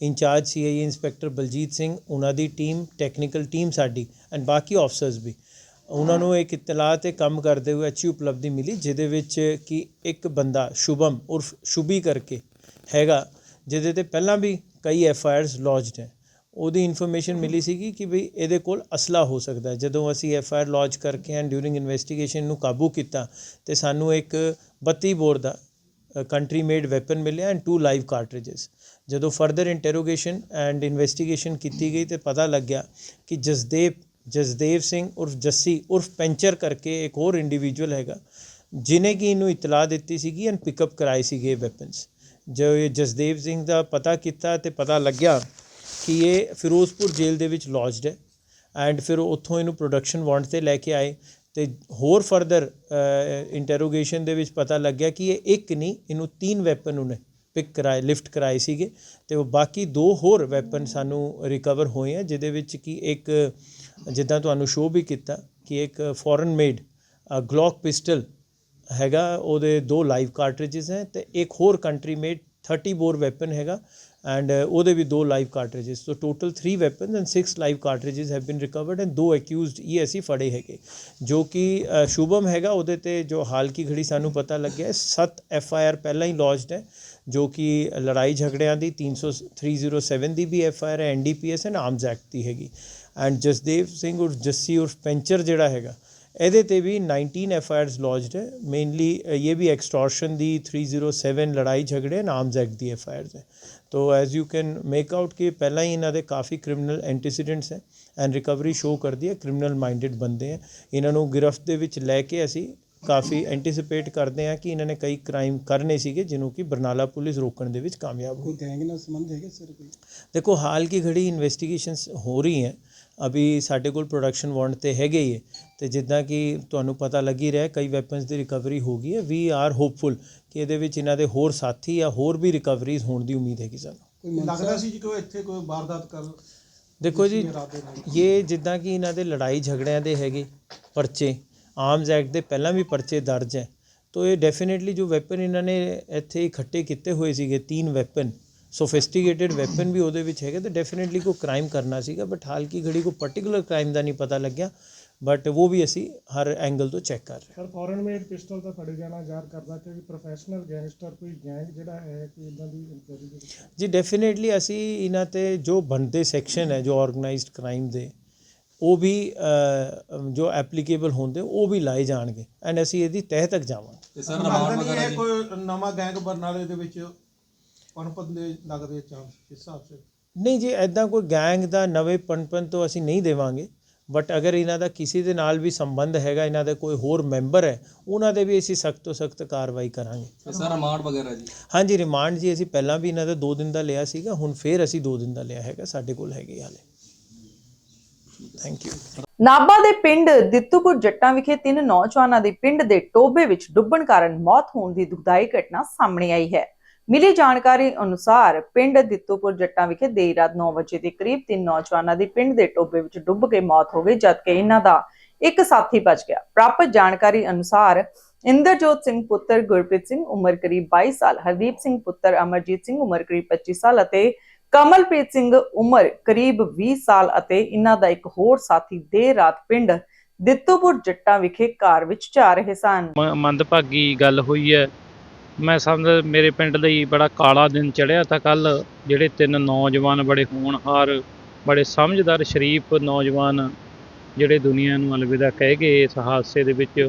incharge CIA inspector Baljit Singh, ਉਹਨਾਂ ਦੀ ਟੀਮ, ਟੈਕਨੀਕਲ ਟੀਮ ਸਾਡੀ ਐਂਡ ਬਾਕੀ ਆਫਸਰਸ ਵੀ। ਉਹਨਾਂ ਨੂੰ ਇੱਕ ਇਤਲਾਹ ਤੇ ਕੰਮ ਕਰਦੇ ਹੋਏ ਅੱਛੀ ਉਪਲਬਧੀ ਮਿਲੀ, ਜਿਹਦੇ ਵਿੱਚ ਕਿ ਇੱਕ ਬੰਦਾ ਸ਼ੁਭਮ ਉਰਫ ਸ਼ੁਭੀ ਕਰਕੇ ਹੈਗਾ, ਜਿਹਦੇ ਤੇ ਪਹਿਲਾਂ ਵੀ ਕਈ ਐਫ ਆਈ ਆਰਸ ਲੌਜਡ ਹੈ। ਉਹਦੀ ਇਨਫੋਰਮੇਸ਼ਨ ਮਿਲੀ ਸੀਗੀ ਕਿ ਵੀ ਇਹਦੇ ਕੋਲ ਅਸਲਾ ਹੋ ਸਕਦਾ ਜਦੋਂ ਅਸੀਂ ਐਫ ਆਈ ਆਰ ਲੌਜ ਕਰਕੇ ਐਂਡ ਡਿਊਰਿੰਗ ਇਨਵੈਸਟੀਗੇਸ਼ਨ ਨੂੰ ਕਾਬੂ ਕੀਤਾ, ਤੇ ਸਾਨੂੰ ਇੱਕ 32 ਬੋਰ ਦਾ ਕੰਟਰੀ ਮੇਡ ਵੈਪਨ ਮਿਲਿਆ ਐਂਡ ਟੂ ਲਾਈਵ ਕਾਰਟ੍ਰਿਜਸ ਜਦੋਂ ਫਰਦਰ ਇੰਟਰੋਗੇਸ਼ਨ ਐਂਡ ਇਨਵੈਸਟੀਗੇਸ਼ਨ ਕੀਤੀ ਗਈ ਤੇ ਪਤਾ ਲੱਗਿਆ ਕਿ ਜਸਦੇਵ ਜਸਦੇਵ ਸਿੰਘ ਉਰਫ ਜੱਸੀ ਉਰਫ ਪੈਂਚਰ ਕਰਕੇ ਇੱਕ ਹੋਰ ਇੰਡੀਵਿਜੂਅਲ ਹੈਗਾ, ਜਿਨੇ ਕਿ ਇਹਨੂੰ ਇਤਲਾਹ ਦਿੱਤੀ ਸੀਗੀ ਐਂਡ ਪਿਕਅਪ ਕਰਾਏ ਸੀਗੇ ਵੈਪਨਸ ਜੋ ਇਹ ਜਸਦੇਵ ਸਿੰਘ ਦਾ ਪਤਾ ਕੀਤਾ ਤੇ ਪਤਾ ਲੱਗਿਆ ਕਿ ਇਹ ਫਿਰੋਜ਼ਪੁਰ ਜੇਲ੍ਹ ਦੇ ਵਿੱਚ ਲੌਜਡ ਹੈ ਐਂਡ ਫਿਰ ਉੱਥੋਂ ਇਹਨੂੰ ਪ੍ਰੋਡਕਸ਼ਨ ਵਾਰੰਟ ਤੇ ਲੈ ਕੇ ਆਏ। ਅਤੇ ਹੋਰ ਫਰਦਰ ਇੰਟਰੋਗੇਸ਼ਨ ਦੇ ਵਿੱਚ ਪਤਾ ਲੱਗਿਆ ਕਿ ਇਹ ਇੱਕ ਨਹੀਂ, ਇਹਨੂੰ ਤਿੰਨ ਵੈਪਨ ਉਹਨੇ ਪਿਕ ਕਰਾਏ ਲਿਫਟ ਕਰਾਏ ਸੀਗੇ ਤੇ ਉਹ ਬਾਕੀ ਦੋ ਹੋਰ ਵੈਪਨ ਸਾਨੂੰ ਰਿਕਵਰ ਹੋਏ ਆ, ਜਿਹਦੇ ਵਿੱਚ ਕਿ ਇੱਕ, ਜਿੱਦਾਂ ਤੁਹਾਨੂੰ ਸ਼ੋਅ ਵੀ ਕੀਤਾ ਕਿ ਇੱਕ ਫੋਰਨ ਮੇਡ ਗਲੌਕ ਪਿਸਟਲ ਹੈਗਾ, ਉਹਦੇ ਦੋ ਲਾਈਵ ਕਾਰਟ੍ਰਿਜਸ ਹੈ ਤੇ ਇੱਕ ਹੋਰ ਕੰਟਰੀ ਮੇਡ 30 ਬੋਰ ਵੈਪਨ ਹੈਗਾ ਐਂਡ uh, ਉਹਦੇ ਵੀ ਦੋ live cartridges so total 3 weapons and 6 live cartridges have been recovered and ਦੋ ਅਕਿਊਜ਼ਡ ਇਹ ਅਸੀਂ ਫੜੇ ਹੈਗੇ। ਜੋ ਕਿ ਸ਼ੁਭਮ ਹੈਗਾ, ਉਹਦੇ ਤੇ ਜੋ ਹਾਲ ਕੀ ਘੜੀ ਸਾਨੂੰ ਪਤਾ ਲੱਗਿਆ ਹੈ 7 ਐਫ ਆਈ ਆਰ ਪਹਿਲਾਂ ਹੀ ਲੌਜਡ ਹੈ, ਜੋ ਕਿ ਲੜਾਈ ਝਗੜਿਆਂ ਦੀ 300 307 ਦੀ ਵੀ ਐਫ ਆਈ ਆਰ ਹੈ ਐਨਡੀਪੀਐਸ ਐਂਡ ਆਰਮਸ ਐਕਟ ਦੀ ਹੈਗੀ। ਐਂਡ ਜਸਦੇਵ ਸਿੰਘ ਉਰ ਜੱਸੀ ਉਰ ਪੈਂਚਰ ਜਿਹੜਾ ਹੈਗਾ ਇਹਦੇ ਤੇ ਵੀ 19 ਐਫ ਆਈ ਆਰਸ ਲੌਜਡ ਹੈ। ਮੇਨਲੀ ਇਹ ਵੀ ਐਕਸਟੋਰਸ਼ਨ ਦੀ 307 ਲੜਾਈ ਝਗੜੇ ਐਂਡ ਆਰਮਸ ਐਕਟ ਦੀ ਐਫ ਆਈ ਆਰਸ ਹੈ। ਤੋ as you can make out ਕਿ ਪਹਿਲਾਂ ਹੀ ਇਹਨਾਂ ਦੇ ਕਾਫੀ ਕ੍ਰਿਮੀਨਲ ਐਂਟੀਸੀਡੈਂਟਸ ਹੈ ਐਂਡ ਰਿਕਵਰੀ ਸ਼ੋ ਕਰਦੀ ਹੈ ਕ੍ਰਿਮੀਨਲ ਮਾਈਂਡਡ ਬੰਦੇ ਹੈ। ਇਹਨਾਂ ਨੂੰ ਗ੍ਰਿਫਤ ਦੇ ਵਿੱਚ ਲੈ ਕੇ ਅਸੀਂ ਕਾਫੀ ਐਂਟੀਸਿਪੇਟ ਕਰਦੇ ਹਾਂ ਕਿ ਇਹਨਾਂ ਨੇ ਕਈ ਕ੍ਰਾਈਮ ਕਰਨੇ ਸੀਗੇ ਜਿਹਨੂੰ ਕਿ ਬਰਨਾਲਾ ਪੁਲਿਸ ਰੋਕਣ ਦੇ ਵਿੱਚ ਕਾਮਯਾਬ ਹੋਈ ਗੈਂਗ ਨਾਲ ਸੰਬੰਧ ਹੈਗੇ ਸਰ ਕੋਈ? ਦੇਖੋ ਹਾਲ ਕੀ ਘੜੀ ਇਨਵੈਸਟੀਗੇਸ਼ਨਸ ਹੋ ਰਹੀ ਹੈ ਅਭੀ ਸਾਡੇ ਕੋਲ ਪ੍ਰੋਡਕਸ਼ਨ ਵਾਰੰਟ ਤੇ ਹੈਗੇ ਹੀ ਹੈ। ਤੇ ਜਿੱਦਾਂ ਕਿ ਤੁਹਾਨੂੰ ਪਤਾ ਲੱਗ ਹੀ ਰਿਹਾ ਕਈ ਵੈਪਨਸ ਦੀ ਰਿਕਵਰੀ ਹੋ ਗਈ ਹੈ। ਵੀ ਆਰ ਹੋਪਫੁਲ ਕਿ ਇਹਦੇ ਵਿੱਚ ਇਹਨਾਂ ਦੇ ਹੋਰ ਸਾਥੀ ਜਾਂ ਹੋਰ ਵੀ ਰਿਕਵਰੀਜ਼ ਹੋਣ ਦੀ ਉਮੀਦ ਹੈਗੀ ਸਾਨੂੰ। ਲੱਗਦਾ ਸੀ ਕਿ ਕੋਈ ਇੱਥੇ ਕੋਈ ਵਾਰਦਾਤ ਕਰ ਦੇਖੋ ਜੀ ਇਹ ਜਿੱਦਾਂ ਕਿ ਇਹਨਾਂ ਦੇ ਲੜਾਈ ਝਗੜਿਆਂ ਦੇ ਹੈਗੇ ਪਰਚੇ ਆਰਮਸ ਐਕਟ ਦੇ ਪਹਿਲਾਂ ਵੀ ਪਰਚੇ ਦਰਜ ਹੈ। ਤੋ ਇਹ ਡੈਫੀਨਿਟਲੀ ਜੋ ਵੈਪਨ ਇਹਨਾਂ ਨੇ ਇੱਥੇ ਇਕੱਠੇ ਕੀਤੇ ਹੋਏ ਸੀਗੇ ਤਿੰਨ ਵੈਪਨ ਸੋਫਿਸਟੀਕੇਟਿਡ ਵੈਪਨ ਵੀ ਉਹਦੇ ਵਿੱਚ ਹੈਗੇ ਤੇ ਡੈਫੀਨਿਟਲੀ ਕੋਈ ਕ੍ਰਾਈਮ ਕਰਨਾ ਸੀਗਾ ਬਟ ਹਾਲ ਕੀ ਘੜੀ ਕੋਈ ਪਾਰਟਿਕੂਲਰ ਕ੍ਰਾਈਮ ਦਾ ਨਹੀਂ ਪਤਾ ਲੱਗਿਆ ਬਟ ਉਹ ਵੀ ਅਸੀਂ ਹਰ ਐਂਗਲ ਤੋਂ ਚੈੱਕ ਕਰ ਰਹੇ ਹਾਂ। ਸਰ ਫੋਰਨ ਮੇਡ ਪਿਸਟਲ ਤਾਂ ਫੜੇ ਜਾਣਾ ਜ਼ਾਹਰ ਕਰਦਾ ਕਿ ਪ੍ਰੋਫੈਸ਼ਨਲ ਗੈਂਗਸਟਰ ਕੋਈ ਗੈਂਗ ਜਿਹੜਾ ਹੈ ਕਿ ਇਦਾਂ ਦੀ ਇਨਕੁਆਇਰੀ ਦੇ ਵਿੱਚ ਜੀ ਡੈਫੀਨੇਟਲੀ ਅਸੀਂ ਇਹਨਾਂ ਤੇ ਜੋ ਬਣਦੇ ਸੈਕਸ਼ਨ ਹੈ ਜੋ ਆਰਗੇਨਾਈਜ਼ਡ ਕ੍ਰਾਈਮ ਦੇ ਉਹ ਵੀ ਜੋ ਐਪਲੀਕੇਬਲ ਹੁੰਦੇ ਉਹ ਵੀ ਲਾਏ ਜਾਣਗੇ ਐਂਡ ਅਸੀਂ ਇਹਦੀ ਤਹਿ ਤੱਕ ਜਾਵਾਂਗੇ। ਤੇ ਸਰ ਨਵਾਂ ਇਹ ਕੋਈ ਨਵਾਂ ਗੈਂਗ ਬਰਨਾਲੇ ਦੇ ਵਿੱਚ ਪਨਪਤ ਦੇ ਲੱਗਦੇ ਚਾਂਸ ਇਸ ਹਿਸਾਬ ਸੇ। ਨਹੀਂ ਜੀ ਐਦਾਂ ਕੋਈ ਗੈਂਗ ਦਾ ਨਵੇਂ ਪਨਪਨ ਤੋਂ ਅਸੀਂ ਨਹੀਂ ਦੇਵਾਂਗੇ। ਬਟ ਅਗਰ ਇਹਨਾਂ ਦਾ ਕਿਸੇ ਦੇ ਨਾਲ ਵੀ ਸੰਬੰਧ ਹੈਗਾ ਇਹਨਾਂ ਦਾ ਕੋਈ ਹੋਰ ਮੈਂਬਰ ਹੈ ਉਹਨਾਂ ਦੇ ਵੀ ਅਸੀਂ ਸਖਤ ਤੋਂ ਸਖਤ ਕਾਰਵਾਈ ਕਰਾਂਗੇ। ਸਰ ਰਿਮਾਂਡ ਵਗੈਰਾ ਜੀ? ਹਾਂਜੀ ਰਿਮਾਂਡ ਜੀ ਅਸੀਂ ਪਹਿਲਾਂ ਵੀ ਇਹਨਾਂ ਦਾ 2 ਦਿਨ ਦਾ ਲਿਆ ਸੀਗਾ ਹੁਣ ਫੇਰ ਅਸੀਂ 2 ਦਿਨ ਦਾ ਲਿਆ ਹੈਗਾ ਸਾਡੇ ਕੋਲ ਹੈਗੇ ਹਾਲੇ। ਥੈਂਕ ਯੂ ਨਾਭਾ ਦੇ ਪਿੰਡ ਦਿੱਤੂਪੁਰ ਜੱਟਾਂ ਵਿਖੇ ਤਿੰਨ ਨੌਜਵਾਨਾਂ ਦੀ ਪਿੰਡ ਦੇ ਟੋਬੇ ਵਿੱਚ ਡੁੱਬਣ ਕਾਰਨ ਮੌਤ ਹੋਣ ਦੀ ਦੁਖਦਾਈ ਘਟਨਾ ਸਾਹਮਣੇ ਆਈ ਹੈ। ਮਿਲੀ ਜਾਣਕਾਰੀ ਅਨੁਸਾਰ ਪਿੰਡ ਦਿੱਤੂਪੁਰ ਜੱਟਾਂ ਵਿਖੇ ਦੇਰ ਰਾਤ 9 ਵਜੇ ਦੇ ਕਰੀਬ ਤਿੰਨ ਨੌਜਵਾਨਾਂ ਦੀ ਪਿੰਡ ਦੇ ਟੋਬੇ ਵਿੱਚ ਡੁੱਬ ਕੇ ਮੌਤ ਹੋ ਗਈ, ਜਦਕਿ ਇਹਨਾਂ ਦਾ ਇੱਕ ਸਾਥੀ ਬਚ ਗਿਆ। ਪ੍ਰਾਪਤ ਜਾਣਕਾਰੀ ਅਨੁਸਾਰ ਇੰਦਰਜੋਤ ਸਿੰਘ ਪੁੱਤਰ ਗੁਰਪ੍ਰੀਤ ਸਿੰਘ, ਉਮਰ ਕਰੀਬ 22 ਸਾਲ, ਹਰਦੀਪ ਸਿੰਘ ਪੁੱਤਰ ਅਮਰਜੀਤ ਸਿੰਘ, ਉਮਰ ਕਰੀਬ 25 ਸਾਲ ਅਤੇ ਕਮਲਪ੍ਰੀਤ ਸਿੰਘ ਉਮਰ ਕਰੀਬ 20 ਸਾਲ ਅਤੇ ਇਹਨਾਂ ਦਾ ਇੱਕ ਹੋਰ ਸਾਥੀ ਦੇਰ ਰਾਤ ਪਿੰਡ ਦਿੱਤੂਪੁਰ ਜੱਟਾਂ ਵਿਖੇ ਕਾਰ ਵਿੱਚ ਜਾ ਰਹੇ ਸਨ। ਮੰਦਭਾਗੀ ਗੱਲ ਹੋਈ ਹੈ। ਮੈਂ ਸਮਝ ਮੇਰੇ ਪਿੰਡ ਲਈ ਬੜਾ ਕਾਲਾ ਦਿਨ ਚੜਿਆ ਤਾਂ ਕੱਲ ਜਿਹੜੇ ਤਿੰਨ ਨੌਜਵਾਨ ਬੜੇ ਹੋਣਹਾਰ ਬੜੇ ਸਮਝਦਾਰ ਸ਼ਰੀਫ ਨੌਜਵਾਨ ਜਿਹੜੇ ਦੁਨੀਆ ਨੂੰ ਅਲਵਿਦਾ ਕਹਿ ਗਏ ਇਸ ਹਾਦਸੇ ਦੇ ਵਿੱਚ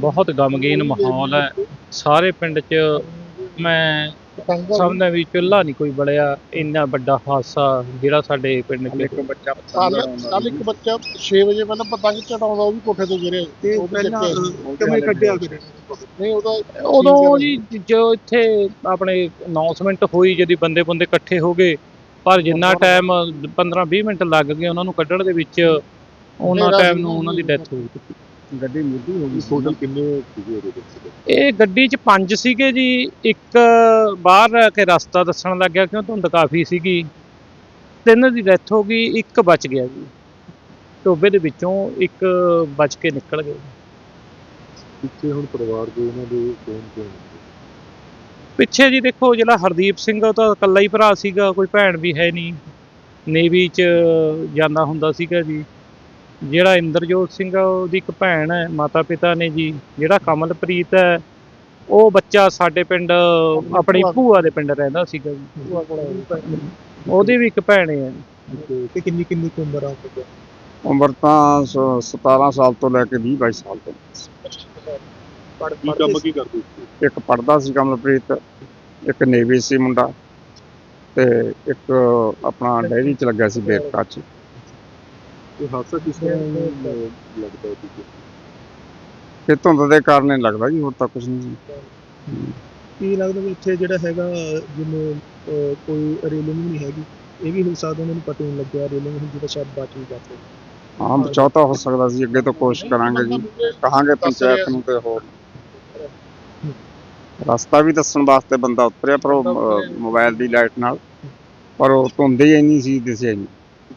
ਬਹੁਤ ਗਮਗੀਨ ਮਾਹੌਲ ਹੈ। ਸਾਰੇ ਪਿੰਡ 'ਚ ਮੈਂ ਸਮਝਦਾ ਵੀ ਚੁੱਲ੍ਹਾ ਨਹੀਂ ਕੋਈ ਬਲਿਆ ਇੰਨਾ ਵੱਡਾ ਹਾਦਸਾ ਜਿਹੜਾ ਸਾਡੇ ਪਿੰਡ 'ਚ ਇੱਕ ਬੱਚਾ ਕੱਲ ਇੱਕ ਬੱਚਾ 6 ਵਜੇ ਪਹਿਲਾਂ ਪਤੰਗ ਚੜਾਉਂਦਾ ਉਹ ਵੀ ਕੋਠੇ ਤੋਂ ਗਿਰੇ ਤੇ ਪਹਿਲਾਂ ਕਿਵੇਂ ਕੱਢਿਆ ਫਿਰ ਨਹੀਂ ਉਹਦਾ ਉਦੋਂ ਜੀ ਜੋ। ਇੱਥੇ ਆਪਣੇ ਅਨਾਉਂਸਮੈਂਟ ਹੋਈ ਜਦੀ ਬੰਦੇ ਬੰਦੇ ਇਕੱਠੇ ਹੋ ਗਏ ਪਰ ਜਿੰਨਾ ਟਾਈਮ 15-20 ਮਿੰਟ ਲੱਗ ਗਏ ਉਹਨਾਂ ਨੂੰ ਕੱਢਣ ਦੇ ਵਿੱਚ ਉਹਨਾਂ ਟਾਈਮ ਨੂੰ ਉਹਨਾਂ ਦੀ ਡੈਥ ਹੋ ਗਈ। ਗੱਡੀ ਮੁੱਢੀ ਹੋ ਗਈ ਟੋਟਲ ਕਿੰਨੇ ਸੀਗੇ ਉਹਦੇ ਵਿੱਚ? ਇਹ ਗੱਡੀ 'ਚ ਪੰਜ ਸੀਗੇ ਜੀ। ਇੱਕ ਬਾਹਰ ਰਹਿ ਕੇ ਰਸਤਾ ਦੱਸਣ ਲੱਗ ਗਿਆ ਕਿਉਂ ਧੁੰਦ ਕਾਫੀ ਸੀਗੀ। ਤਿੰਨ ਦੀ ਡੈਥ ਹੋ ਗਈ ਇੱਕ ਬਚ ਗਿਆ ਜੀ। ਟੋਬੇ ਦੇ ਵਿੱਚੋਂ ਇੱਕ ਬਚ ਕੇ ਨਿਕਲ ਗਏ। ਪਿੱਛੇ ਹੁਣ ਪਰਿਵਾਰ ਦੇ ਉਹਨਾਂ ਦੇ ਕੌਣ ਕੌਣ ਪਿੱਛੇ ਜੀ ਦੇਖੋ ਜਿਹੜਾ ਹਰਦੀਪ ਸਿੰਘ ਉਹ ਤਾਂ ਇਕੱਲਾ ਹੀ ਭਰਾ ਸੀਗਾ ਕੋਈ ਭੈਣ ਵੀ ਹੈ ਨਹੀਂ। ਨੇਵੀ 'ਚ ਜਾਂਦਾ ਹੁੰਦਾ ਸੀਗਾ ਜੀ। ਜਿਹੜਾ ਇੰਦਰਜੋਤ ਸਿੰਘ ਆ ਉਹਦੀ ਇੱਕ ਭੈਣ ਹੈ ਮਾਤਾ ਪਿਤਾ ਨੇ ਜੀ ਜਿਹੜਾ ਕਮਲਪ੍ਰੀਤ ਹੈ ਉਹ ਬੱਚਾ ਸਾਡੇ ਪਿੰਡ ਆਪਣੀ ਭੂਆ ਦੇ ਪਿੰਡ ਰਹਿੰਦਾ ਸੀਗਾ ਜੀ। ਉਹਦੀ ਵੀ ਇੱਕ ਭੈਣ ਹੈ। ਤੇ ਕਿੰਨੀ ਕਿੰਨੀ ਉਮਰ ਆ ਉਮਰ ਤਾਂ 17 ਸਾਲ ਤੋਂ ਲੈ ਕੇ 20 22 ਸਾਲ ਤੋਂ। ਕੀ ਕੰਮ ਕੀ ਕਰਦੇ ਸੀ? ਇੱਕ ਪੜਦਾ ਸੀ ਕਮਲਪ੍ਰੀਤ ਇੱਕ ਨੇਵੀ ਸੀ ਮੁੰਡਾ ਤੇ ਇੱਕ ਆਪਣਾ ਡੈਰੀ ਚ ਲੱਗਿਆ ਸੀ ਬੇਰਕਾ ਚ ਇਹ ਹਾਦਸਾ ਕਿਸ ਤਰ੍ਹਾਂ ਲੱਗਦਾ ਹੈ ਕਿ ਧੁੰਦ ਦੇ ਕਾਰਨ ਹੀ ਲੱਗਦਾ ਜੀ ਹੋਰ ਤਾਂ ਕੁਝ ਨਹੀਂ ਜੀ। ਕੀ ਲੱਗਦਾ ਵੀ ਇੱਥੇ ਜਿਹੜਾ ਹੈਗਾ ਜਿਵੇਂ ਕੋਈ ਰੇਲਿੰਗ ਨਹੀਂ ਹੈਗੀ? ਇਹ ਵੀ ਹੋ ਸਕਦਾ ਉਹਨਾਂ ਨੂੰ ਪਤਾ ਨਹੀਂ ਲੱਗਿਆ ਰੇਲਿੰਗ ਹੁੰਦੀ ਤਾਂ ਸ਼ਾਇਦ ਬਚ ਵੀ ਜਾਂਦੇ ਹਾਂ ਬਚਾਅ ਤਾਂ ਹੋ ਸਕਦਾ ਸੀ ਅੱਗੇ ਤੋਂ ਕੋਸ਼ਿਸ਼ ਕਰਾਂਗੇ ਜੀ। ਕਹਾਂਗੇ ਪੰਚਾਇਤ ਨੂੰ ਤੇ ਹੋਰ। ਰਸਤਾ ਵੀ ਦੱਸਣ ਵਾਸਤੇ ਬੰਦਾ ਉਤਰਿਆ ਪਰ ਉਹ ਅਹ, ਮੋਬਾਈਲ ਦੀ ਲਾਈਟ ਨਾਲ। ਪਰ ਉਹ ਧੁੰਦ ਹੀ ਇੰਨੀ ਸੀ ਦਿਸਿਆ ਨਹੀਂ।